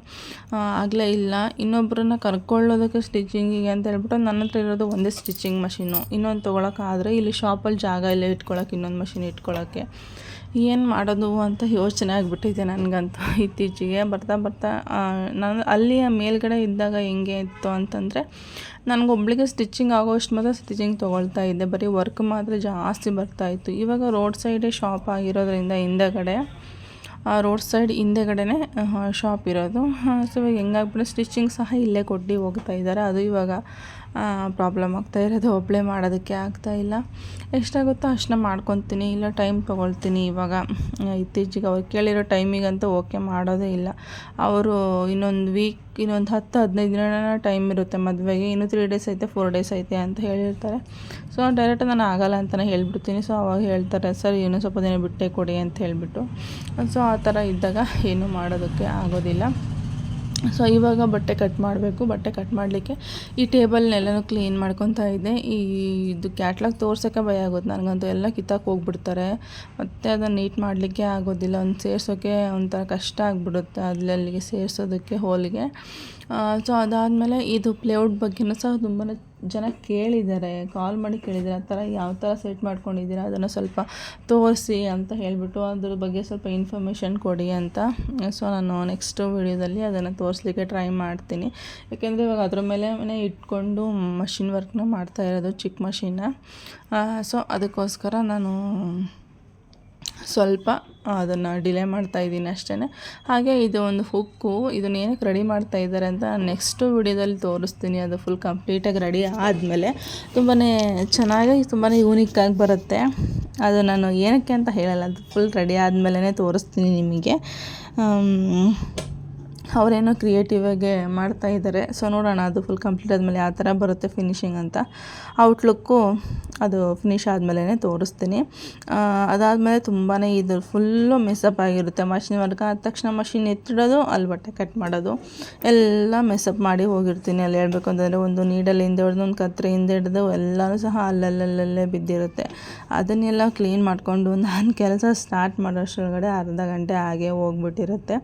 Speaker 1: ಆಗಲೇ ಇಲ್ಲ. ಇನ್ನೊಬ್ಬರನ್ನ ಕರ್ಕೊಳ್ಳೋದಕ್ಕೆ ಸ್ಟಿಚಿಂಗಿಗೆ ಅಂತ ಹೇಳ್ಬಿಟ್ಟು ನನ್ನ ಹತ್ರ ಇರೋದು ಒಂದೇ ಸ್ಟಿಚಿಂಗ್ ಮಷೀನು ಇನ್ನೊಂದು ತೊಗೊಳಕ್ಕಾದರೆ ಇಲ್ಲಿ ಶಾಪಲ್ಲಿ ಜಾಗ ಇಲ್ಲ ಇಟ್ಕೊಳಕ್ಕೆ ಇನ್ನೊಂದು ಮಷಿನ್ ಇಟ್ಕೊಳ್ಳೋಕ್ಕೆ ಏನು ಮಾಡೋದು ಅಂತ ಯೋಚನೆ ಆಗಿಬಿಟ್ಟಿದೆ ನನಗಂತೂ ಇತ್ತೀಚೆಗೆ. ಬರ್ತಾ ಬರ್ತಾ ನಾನು ಅಲ್ಲಿಯ ಮೇಲ್ಗಡೆ ಇದ್ದಾಗ ಹೆಂಗೆ ಇತ್ತು ಅಂತಂದರೆ, ನನಗೊಬ್ಳಿಗೆ ಸ್ಟಿಚಿಂಗ್ ಆಗೋಷ್ಟು ಮಾತ್ರ ಸ್ಟಿಚಿಂಗ್ ತೊಗೊಳ್ತಾ ಇದ್ದೆ. ಬರೀ ವರ್ಕ್ ಮಾತ್ರ ಜಾಸ್ತಿ ಬರ್ತಾಯಿತ್ತು ಇವಾಗ ರೋಡ್ ಸೈಡೇ ಶಾಪ್ ಆಗಿರೋದ್ರಿಂದ ಹಿಂದೆಗಡೆ, ಆ ರೋಡ್ ಸೈಡ್ ಹಿಂದೆಗಡೆನೇ ಶಾಪ್ ಇರೋದು. ಸೊ ಇವಾಗ ಹೆಂಗಾಗ್ಬಿಟ್ಟು ಸ್ಟಿಚಿಂಗ್ ಸಹ ಇಲ್ಲೇ ಕೊಟ್ಟು ಹೋಗ್ತಾ ಇದ್ದಾರೆ. ಅದು ಇವಾಗ ಪ್ರಾಬ್ಲಮ್ ಆಗ್ತಾ ಇರೋದು ಒಬ್ಬಳೇ ಮಾಡೋದಕ್ಕೆ ಆಗ್ತಾಯಿಲ್ಲ ಎಷ್ಟಾಗುತ್ತೋ ಅಷ್ಟನ್ನ ಮಾಡ್ಕೊತೀನಿ, ಇಲ್ಲ ಟೈಮ್ ತೊಗೊಳ್ತೀನಿ ಇವಾಗ. ಇತ್ತೀಚೆಗೆ ಅವ್ರು ಕೇಳಿರೋ ಟೈಮಿಗಂತೂ ಓಕೆ ಮಾಡೋದೇ ಇಲ್ಲ. ಅವರು ಇನ್ನೊಂದು ವೀಕ್ ಇನ್ನೊಂದು ಹತ್ತು, ಹದಿನೈದು ದಿನ ಟೈಮ್ ಇರುತ್ತೆ ಮದುವೆಗೆ. ಇನ್ನೂ ತ್ರೀ ಡೇಸ್ ಐತೆ ಫೋರ್ ಡೇಸ್ ಐತೆ ಅಂತ ಹೇಳಿರ್ತಾರೆ. ಸೊ ಡೈರೆಕ್ಟ್ ನಾನು ಆಗಲ್ಲ ಅಂತಲೇ ಹೇಳ್ಬಿಡ್ತೀನಿ. ಸೊ ಅವಾಗ ಹೇಳ್ತಾರೆ, ಸರ್ ಇನ್ನೂ ಸ್ವಲ್ಪ ದಿನ ಬಿಟ್ಟೇ ಕೊಡಿ ಅಂತ ಹೇಳಿಬಿಟ್ಟು. ಸೊ ಆ ಥರ ಇದ್ದಾಗ ಏನೂ ಮಾಡೋದಕ್ಕೆ ಆಗೋದಿಲ್ಲ. ಸೊ ಇವಾಗ ಬಟ್ಟೆ ಕಟ್ ಮಾಡಬೇಕು. ಬಟ್ಟೆ ಕಟ್ ಮಾಡಲಿಕ್ಕೆ ಈ ಟೇಬಲ್ನೆಲ್ಲನೂ ಕ್ಲೀನ್ ಮಾಡ್ಕೊತಾ ಇದ್ದೆ. ಈ ಇದು ಕ್ಯಾಟ್ಲಾಗ್ ತೋರ್ಸೋಕ್ಕೆ ಭಯ ಆಗುತ್ತೆ ನನಗಂತೂ ಎಲ್ಲ ಕಿತ್ತಾಕ್ ಹೋಗ್ಬಿಡ್ತಾರೆ. ಮತ್ತು ಅದನ್ನು ನೀಟ್ ಮಾಡಲಿಕ್ಕೆ ಆಗೋದಿಲ್ಲ. ಒಂದು ಸೇರ್ಸೋಕ್ಕೆ ಒಂಥರ ಕಷ್ಟ ಆಗಿಬಿಡುತ್ತೆ. ಅಲ್ಲಲ್ಲಿಗೆ ಸೇರಿಸೋದಕ್ಕೆ ಹೋಲಿಗೆ ಸೊ ಅದಾದಮೇಲೆ ಇದು ಪ್ಲೇಔಟ್ ಬಗ್ಗೆಯೂ ಸಹ ತುಂಬಾ ಜನ ಕೇಳಿದ್ದಾರೆ ಕಾಲ್ ಮಾಡಿ ಕೇಳಿದ್ದಾರೆ, ಆ ಥರ ಯಾವ ಥರ ಸೆಟ್ ಮಾಡ್ಕೊಂಡಿದ್ದೀರಾ ಅದನ್ನು ಸ್ವಲ್ಪ ತೋರಿಸಿ ಅಂತ ಹೇಳಿಬಿಟ್ಟು ಅದ್ರ ಬಗ್ಗೆ ಸ್ವಲ್ಪ ಇನ್ಫಾರ್ಮೇಷನ್ ಕೊಡಿ ಅಂತ. ಸೊ ನಾನು ನೆಕ್ಸ್ಟ್ ವೀಡಿಯೋದಲ್ಲಿ ಅದನ್ನು ತೋರಿಸ್ಲಿಕ್ಕೆ ಟ್ರೈ ಮಾಡ್ತೀನಿ. ಯಾಕೆಂದರೆ ಇವಾಗ ಅದ್ರ ಮೇಲೆ ಇಟ್ಕೊಂಡು ಮಷಿನ್ ವರ್ಕ್ನ ಮಾಡ್ತಾ ಇರೋದು ಚಿಕ್ಕ ಮಷಿನ್ನ ಸೊ ಅದಕ್ಕೋಸ್ಕರ ನಾನು ಸ್ವಲ್ಪ ಅದನ್ನು ಡಿಲೇ ಮಾಡ್ತಾ ಇದ್ದೀನಿ ಅಷ್ಟೇ ಹಾಗೆ ಇದು ಒಂದು ಹುಕ್ಕು, ಇದನ್ನ ಏನಕ್ಕೆ ರೆಡಿ ಮಾಡ್ತಾ ಇದ್ದಾರೆ ಅಂತ ನೆಕ್ಸ್ಟು ವಿಡಿಯೋದಲ್ಲಿ ತೋರಿಸ್ತೀನಿ. ಅದು ಫುಲ್ ಕಂಪ್ಲೀಟಾಗಿ ರೆಡಿ ಆದಮೇಲೆ ತುಂಬಾ ಚೆನ್ನಾಗಿ ತುಂಬಾ ಯೂನಿಕ್ಕಾಗಿ ಬರುತ್ತೆ. ಅದು ನಾನು ಏನಕ್ಕೆ ಅಂತ ಹೇಳಲ್ಲ, ಅದು ಫುಲ್ ರೆಡಿ ಆದಮೇಲೆ ತೋರಿಸ್ತೀನಿ ನಿಮಗೆ. ಅವರೇನೋ ಕ್ರಿಯೇಟಿವ್ ಆಗಿ ಮಾಡ್ತಾ ಇದ್ದಾರೆ ಸೊ ನೋಡೋಣ ಅದು ಫುಲ್ ಕಂಪ್ಲೀಟ್ ಆದಮೇಲೆ ಯಾವ ಥರ ಬರುತ್ತೆ ಫಿನಿಶಿಂಗ್ ಅಂತ. ಔಟ್ಲುಕ್ಕು ಅದು ಫಿನಿಷ್ ಆದಮೇಲೆ ತೋರಿಸ್ತೀನಿ. ಅದಾದಮೇಲೆ ತುಂಬಾ ಇದು ಫುಲ್ಲು ಮೆಸಪ್ ಆಗಿರುತ್ತೆ. ಮಷಿನ್ ವರ್ಗ ಆದ ತಕ್ಷಣ ಮಷಿನ್ ಎತ್ತಿಡೋದು, ಅಲ್ಲಿ ಬಟ್ಟೆ ಕಟ್ ಮಾಡೋದು. ಎಲ್ಲ ಮೆಸಪ್ ಮಾಡಿ ಹೋಗಿರ್ತೀನಿ. ಅಲ್ಲಿ ಹೇಳಬೇಕು ಅಂತಂದರೆ ಒಂದು ನೀಡಲ್ಲಿ ಹಿಂದೆ ಹೊಡೆದು, ಒಂದು ಕತ್ತರಿ ಹಿಂದೆ ಹಿಡಿದು, ಎಲ್ಲನೂ ಸಹ ಅಲ್ಲಲ್ಲಲ್ಲೇ ಬಿದ್ದಿರುತ್ತೆ. ಅದನ್ನೆಲ್ಲ ಕ್ಲೀನ್ ಮಾಡಿಕೊಂಡು ನಾನು ಕೆಲಸ ಸ್ಟಾರ್ಟ್ ಮಾಡೋಷ್ಟರೊಳಗಡೆ ಅರ್ಧ ಗಂಟೆ ಹಾಗೆ ಹೋಗ್ಬಿಟ್ಟಿರುತ್ತೆ.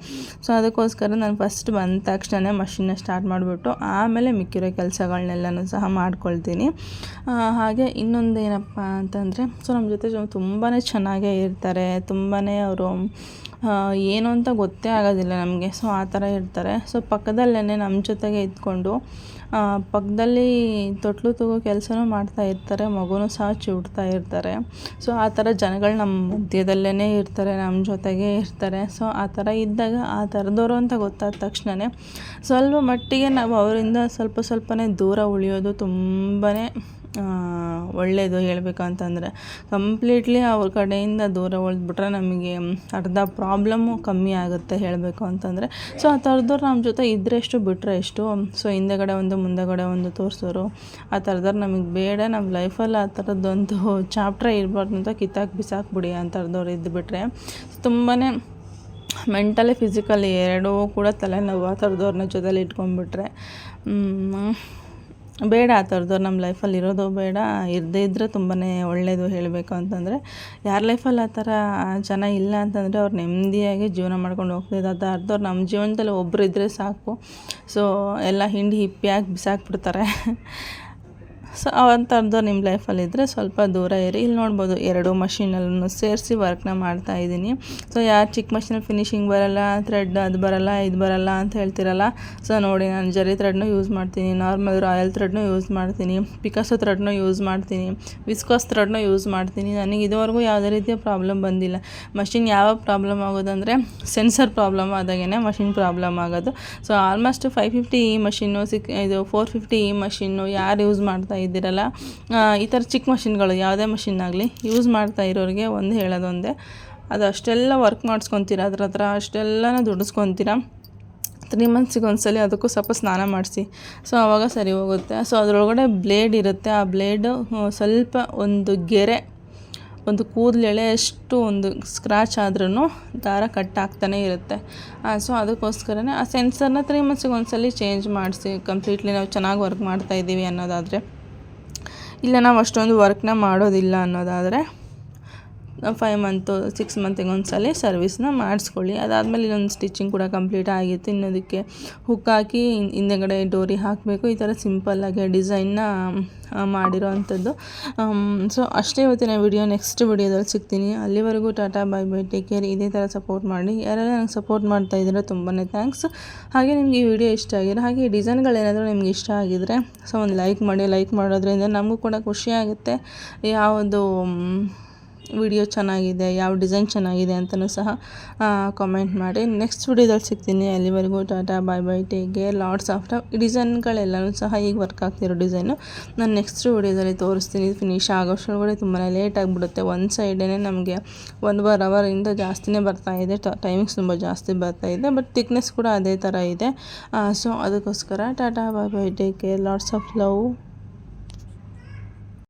Speaker 1: ಸೊ ಅದಕ್ಕೋಸ್ಕರ ನಾನು ಫಸ್ಟ್ ಬಂದ ತಕ್ಷಣ ಮಷಿನ್ನ ಸ್ಟಾರ್ಟ್ ಮಾಡಿಬಿಟ್ಟು ಆಮೇಲೆ ಮಿಕ್ಕಿರೋ ಕೆಲಸಗಳನ್ನೆಲ್ಲನೂ ಸಹ ಮಾಡ್ಕೊಳ್ತೀನಿ. ಹಾಗೆ ಇನ್ನೊಂದು ಏನಪ್ಪ ಅಂತಂದರೆ ಸೊ ನಮ್ಮ ಜೊತೆ ತುಂಬಾ ಚೆನ್ನಾಗೇ ಇರ್ತಾರೆ ತುಂಬಾ ಅವರು ಏನು ಅಂತ ಗೊತ್ತೇ ಆಗೋದಿಲ್ಲ ನಮಗೆ. ಸೊ ಆ ಥರ ಇರ್ತಾರೆ. ಸೊ ಪಕ್ಕದಲ್ಲೇ ನಮ್ಮ ಜೊತೆಗೆ ಇದ್ಕೊಂಡು ಪಕ್ಕದಲ್ಲಿ ತೊಟ್ಲು ತಗೋ ಕೆಲಸನೂ ಮಾಡ್ತಾ ಇರ್ತಾರೆ, ಮಗುನೂ ಸಹ ಚಿವುಟ್ತಾ ಇರ್ತಾರೆ. ಸೊ ಆ ಥರ ಜನಗಳು ನಮ್ಮ ಮಧ್ಯದಲ್ಲೇ ಇರ್ತಾರೆ ನಮ್ಮ ಜೊತೆಗೆ ಇರ್ತಾರೆ. ಸೊ ಆ ಥರ ಇದ್ದಾಗ ಆ ಥರದವರು ಅಂತ ಗೊತ್ತಾದ ತಕ್ಷಣವೇ ಸ್ವಲ್ಪ ಮಟ್ಟಿಗೆ ನಾವು ಅವರಿಂದ ಸ್ವಲ್ಪ ಸ್ವಲ್ಪನೇ ದೂರ ಉಳಿಯೋದು ತುಂಬಾ ಒಳ್ಳೆಯದು ಹೇಳಬೇಕು ಅಂತಂದರೆ ಕಂಪ್ಲೀಟ್ಲಿ ಅವ್ರ ಕಡೆಯಿಂದ ದೂರ ಉಳಿದ್ಬಿಟ್ರೆ ನಮಗೆ ಅರ್ಧ ಪ್ರಾಬ್ಲಮ್ಮು ಕಮ್ಮಿ ಆಗುತ್ತೆ ಹೇಳಬೇಕು ಅಂತಂದರೆ ಸೊ ಆ ಥರದವ್ರು ನಮ್ಮ ಜೊತೆ ಇದ್ದರೆ ಎಷ್ಟು ಬಿಟ್ಟರೆ ಎಷ್ಟು? ಸೊ ಹಿಂದೆಗಡೆ ಒಂದು, ಮುಂದೆಗಡೆ ಒಂದು ತೋರಿಸೋರು. ಆ ಥರದವ್ರು ನಮಗೆ ಬೇಡ ನಮ್ಮ ಲೈಫಲ್ಲಿ ಆ ಥರದ್ದೊಂದು ಚಾಪ್ಟ್ರೇ ಇರಬಾರ್ದು ಅಂತ ಕಿತ್ತಾಕಿ ಬಿಸಾಕ್ಬಿಡಿ ಆ ಥರದವ್ರು ಇದ್ದುಬಿಟ್ರೆ ತುಂಬಾ ಮೆಂಟಲಿ ಫಿಸಿಕಲಿ ಎರಡೂ ಕೂಡ ತಲೆನೋವು ಆ ಥರದವ್ರನ್ನ ಜೊತೆಲಿ ಇಟ್ಕೊಂಡ್ಬಿಟ್ರೆ. ಬೇಡ ಆ ಥರದವ್ರು ನಮ್ಮ ಲೈಫಲ್ಲಿ ಇರೋದು ಬೇಡ, ಇರದೇ ಇದ್ದರೆ ತುಂಬಾ ಒಳ್ಳೆಯದು ಹೇಳಬೇಕು ಅಂತಂದರೆ, ಯಾರ ಲೈಫಲ್ಲಿ ಆ ಥರ ಜನ ಇಲ್ಲ ಅಂತಂದರೆ ಅವ್ರು ನೆಮ್ಮದಿಯಾಗಿ ಜೀವನ ಮಾಡ್ಕೊಂಡು ಹೋಗ್ತಿದ್ದು ಅದು ಅರ್ಧವ್ರು ನಮ್ಮ ಜೀವನದಲ್ಲಿ ಒಬ್ಬರು ಇದ್ದರೆ ಸಾಕು. ಸೊ ಎಲ್ಲ ಹಿಂಡಿ ಹಿಪ್ಪಿಯಾಗಿ ಬಿಸಾಕ್ಬಿಡ್ತಾರೆ. ಸೊ ಅಂಥದ್ದು ನಿಮ್ಮ ಲೈಫಲ್ಲಿದ್ದರೆ ಸ್ವಲ್ಪ ದೂರ ಇರಿ. ಇಲ್ಲಿ ನೋಡ್ಬೋದು ಎರಡು ಮಷಿನಲ್ಲೂ ಸೇರಿಸಿ ವರ್ಕ್ನ ಮಾಡ್ತಾ ಇದ್ದೀನಿ. ಸೊ ಯಾರು ಚಿಕ್ಕ ಮಷಿನಲ್ಲಿ ಫಿನಿಶಿಂಗ್ ಬರಲ್ಲ ಥ್ರೆಡ್ ಅದು ಬರಲ್ಲ, ಇದು ಬರಲ್ಲ ಅಂತ ಹೇಳ್ತಿರಲ್ಲ, ಸೊ ನೋಡಿ ನಾನು ಜರಿ ಥ್ರೆಡ್ನು ಯೂಸ್ ಮಾಡ್ತೀನಿ ನಾರ್ಮಲ್ ರಾಯಲ್ ಥ್ರೆಡ್ನು ಯೂಸ್ ಮಾಡ್ತೀನಿ ಪಿಕಾಸೋ ಥ್ರೆಡ್ನು ಯೂಸ್ ಮಾಡ್ತೀನಿ ವಿಸ್ಕಾಸ್ ಥ್ರೆಡ್ನು ಯೂಸ್ ಮಾಡ್ತೀನಿ. ನನಗೆ ಇದುವರೆಗೂ ಯಾವುದೇ ರೀತಿಯ ಪ್ರಾಬ್ಲಮ್ ಬಂದಿಲ್ಲ. ಮಷಿನ್ ಯಾವ ಪ್ರಾಬ್ಲಮ್ ಆಗೋದಂದರೆ ಸೆನ್ಸರ್ ಪ್ರಾಬ್ಲಮ್ ಆದಾಗೇ ಮಷಿನ್ ಪ್ರಾಬ್ಲಮ್ ಆಗೋದು. ಸೊ ಆಲ್ಮೋಸ್ಟ್ ಫೈವ್ ಫಿಫ್ಟಿ ಈ ಮಷಿನ್ನು ಸಿಕ್ ಇದು ಫೋರ್ ಫಿಫ್ಟಿ ಈ ಮಷಿನ್ನು ಯಾರು ಯೂಸ್ ಮಾಡ್ತಾ ಇದ್ದೀರಲ್ಲ? ಈ ಥರ ಚಿಕ್ಕ ಮಷಿನ್ಗಳು, ಯಾವುದೇ ಮಷಿನ್ ಆಗಲಿ, ಯೂಸ್ ಮಾಡ್ತಾ ಇರೋರಿಗೆ ಒಂದು ಹೇಳೋದೊಂದೇ ಅದು ಅಷ್ಟೆಲ್ಲ ವರ್ಕ್ ಮಾಡಿಸ್ಕೊತೀರ, ಅದ್ರ ಹತ್ರ ಅಷ್ಟೆಲ್ಲನ ದುಡಿಸ್ಕೊತೀರ. ತ್ರೀ ಮಂತ್ಸಿಗೆ ಒಂದ್ಸಲ ಅದಕ್ಕೂ ಸ್ವಲ್ಪ ಸ್ನಾನ ಮಾಡಿಸಿ. ಸೊ ಆವಾಗ ಸರಿ ಹೋಗುತ್ತೆ. ಸೊ, ಅದರೊಳಗಡೆ ಬ್ಲೇಡ್ ಇರುತ್ತೆ. ಆ ಬ್ಲೇಡು ಸ್ವಲ್ಪ ಒಂದು ಗೆರೆ, ಒಂದು ಕೂದಲೆಳೆ ಎಷ್ಟು ಒಂದು ಸ್ಕ್ರ್ಯಾಚ್ ಆದ್ರೂ ದಾರ ಕಟ್ ಆಗ್ತಾನೆ ಇರುತ್ತೆ. ಸೊ, ಅದಕ್ಕೋಸ್ಕರನೇ ಆ ಸೆನ್ಸರ್ನ ತ್ರೀ ಮಂತ್ಸಿಗೆ ಒಂದ್ಸಲ ಚೇಂಜ್ ಮಾಡಿಸಿ. ಕಂಪ್ಲೀಟ್ಲಿ ನಾವು ಚೆನ್ನಾಗಿ ವರ್ಕ್ ಮಾಡ್ತಾ ಇದ್ದೀವಿ ಅನ್ನೋದಾದರೆ. ಇಲ್ಲ ನಾವು ಅಷ್ಟೊಂದು ವರ್ಕ್ನ ಮಾಡೋದಿಲ್ಲ ಅನ್ನೋದಾದರೆ ಫೈವ್ ಮಂತು ಸಿಕ್ಸ್ ಮಂತಿಗೆ ಒಂದು ಸಲ ಸರ್ವಿಸ್ನ ಮಾಡಿಸ್ಕೊಳ್ಳಿ. ಅದಾದಮೇಲೆ ಇನ್ನೊಂದು ಸ್ಟಿಚಿಂಗ್ ಕೂಡ ಕಂಪ್ಲೀಟ್ ಆಗಿತ್ತು. ಇನ್ನೊದಕ್ಕೆ ಹುಕ್ ಹಾಕಿ ಹಿಂದೆಗಡೆ ಡೋರಿ ಹಾಕಬೇಕು. ಈ ಥರ ಸಿಂಪಲ್ಲಾಗಿ ಡಿಸೈನ್ನ ಮಾಡಿರೋ ಅಂಥದ್ದು ಸೊ ಅಷ್ಟೇ ಇವತ್ತಿನ ವಿಡಿಯೋ ನೆಕ್ಸ್ಟ್ ವಿಡಿಯೋದಲ್ಲಿ ಸಿಗ್ತೀನಿ. ಅಲ್ಲಿವರೆಗೂ tata bye bye take care ಇದೇ ಥರ ಸಪೋರ್ಟ್ ಮಾಡಿ. ಯಾರೆಲ್ಲ ನನಗೆ ಸಪೋರ್ಟ್ ಮಾಡ್ತಾ ಇದ್ದೀರಾ ತುಂಬಾ ಥ್ಯಾಂಕ್ಸ್ ಹಾಗೆ ನಿಮಗೆ ಈ ವಿಡಿಯೋ ಇಷ್ಟ ಆಗಿದೆ ಹಾಗೆ ಡಿಸೈನ್ಗಳೇನಾದರೂ ನಿಮ್ಗೆ ಇಷ್ಟ ಆಗಿದ್ರೆ ಸೊ ಒಂದು ಲೈಕ್ ಮಾಡಿ ಲೈಕ್ ಮಾಡೋದ್ರಿಂದ ನಮಗೂ ಕೂಡ ಖುಷಿಯಾಗುತ್ತೆ ಯಾವುದು ವಿಡಿಯೋ ಚೆನ್ನಾಗಿದೆ, ಯಾವ ಡಿಸೈನ್ ಚೆನ್ನಾಗಿದೆ ಅಂತಲೂ ಸಹ ಕಾಮೆಂಟ್ ಮಾಡಿ. ನೆಕ್ಸ್ಟ್ ವಿಡಿಯೋದಲ್ಲಿ ಸಿಗ್ತೀನಿ. ಅಲ್ಲಿವರೆಗೂ ಟಾಟಾ ಬಾಯ್ ಬೈ ಟೇಗೆ ಲಾಟ್ಸ್ ಆಫ್ ಡಿಸೈನ್ಗಳೆಲ್ಲನೂ ಸಹ ಈಗ ವರ್ಕ್ ಆಗ್ತಿರೋ ಡಿಸೈನು ನಾನು ನೆಕ್ಸ್ಟ್ ವಿಡಿಯೋದಲ್ಲಿ ತೋರಿಸ್ತೀನಿ. ಫಿನಿಶ್ ಆಗೋಷ್ಟೊಳಗಡೆ ತುಂಬಾ ಲೇಟ್ ಆಗಿಬಿಡುತ್ತೆ. ಒಂದು ಸೈಡೇ ನಮಗೆ ಒಂದು ಅವರ್ ಅವರಿಂದ ಜಾಸ್ತಿನೇ ಬರ್ತಾ ಇದೆ. ಟೈಮಿಂಗ್ಸ್ ತುಂಬ ಜಾಸ್ತಿ ಬರ್ತಾ ಇದೆ. ಬಟ್ ಥಿಕ್ನೆಸ್ ಕೂಡ ಅದೇ ಥರ ಇದೆ. ಸೊ ಅದಕ್ಕೋಸ್ಕರ tata bye bye take care lots of love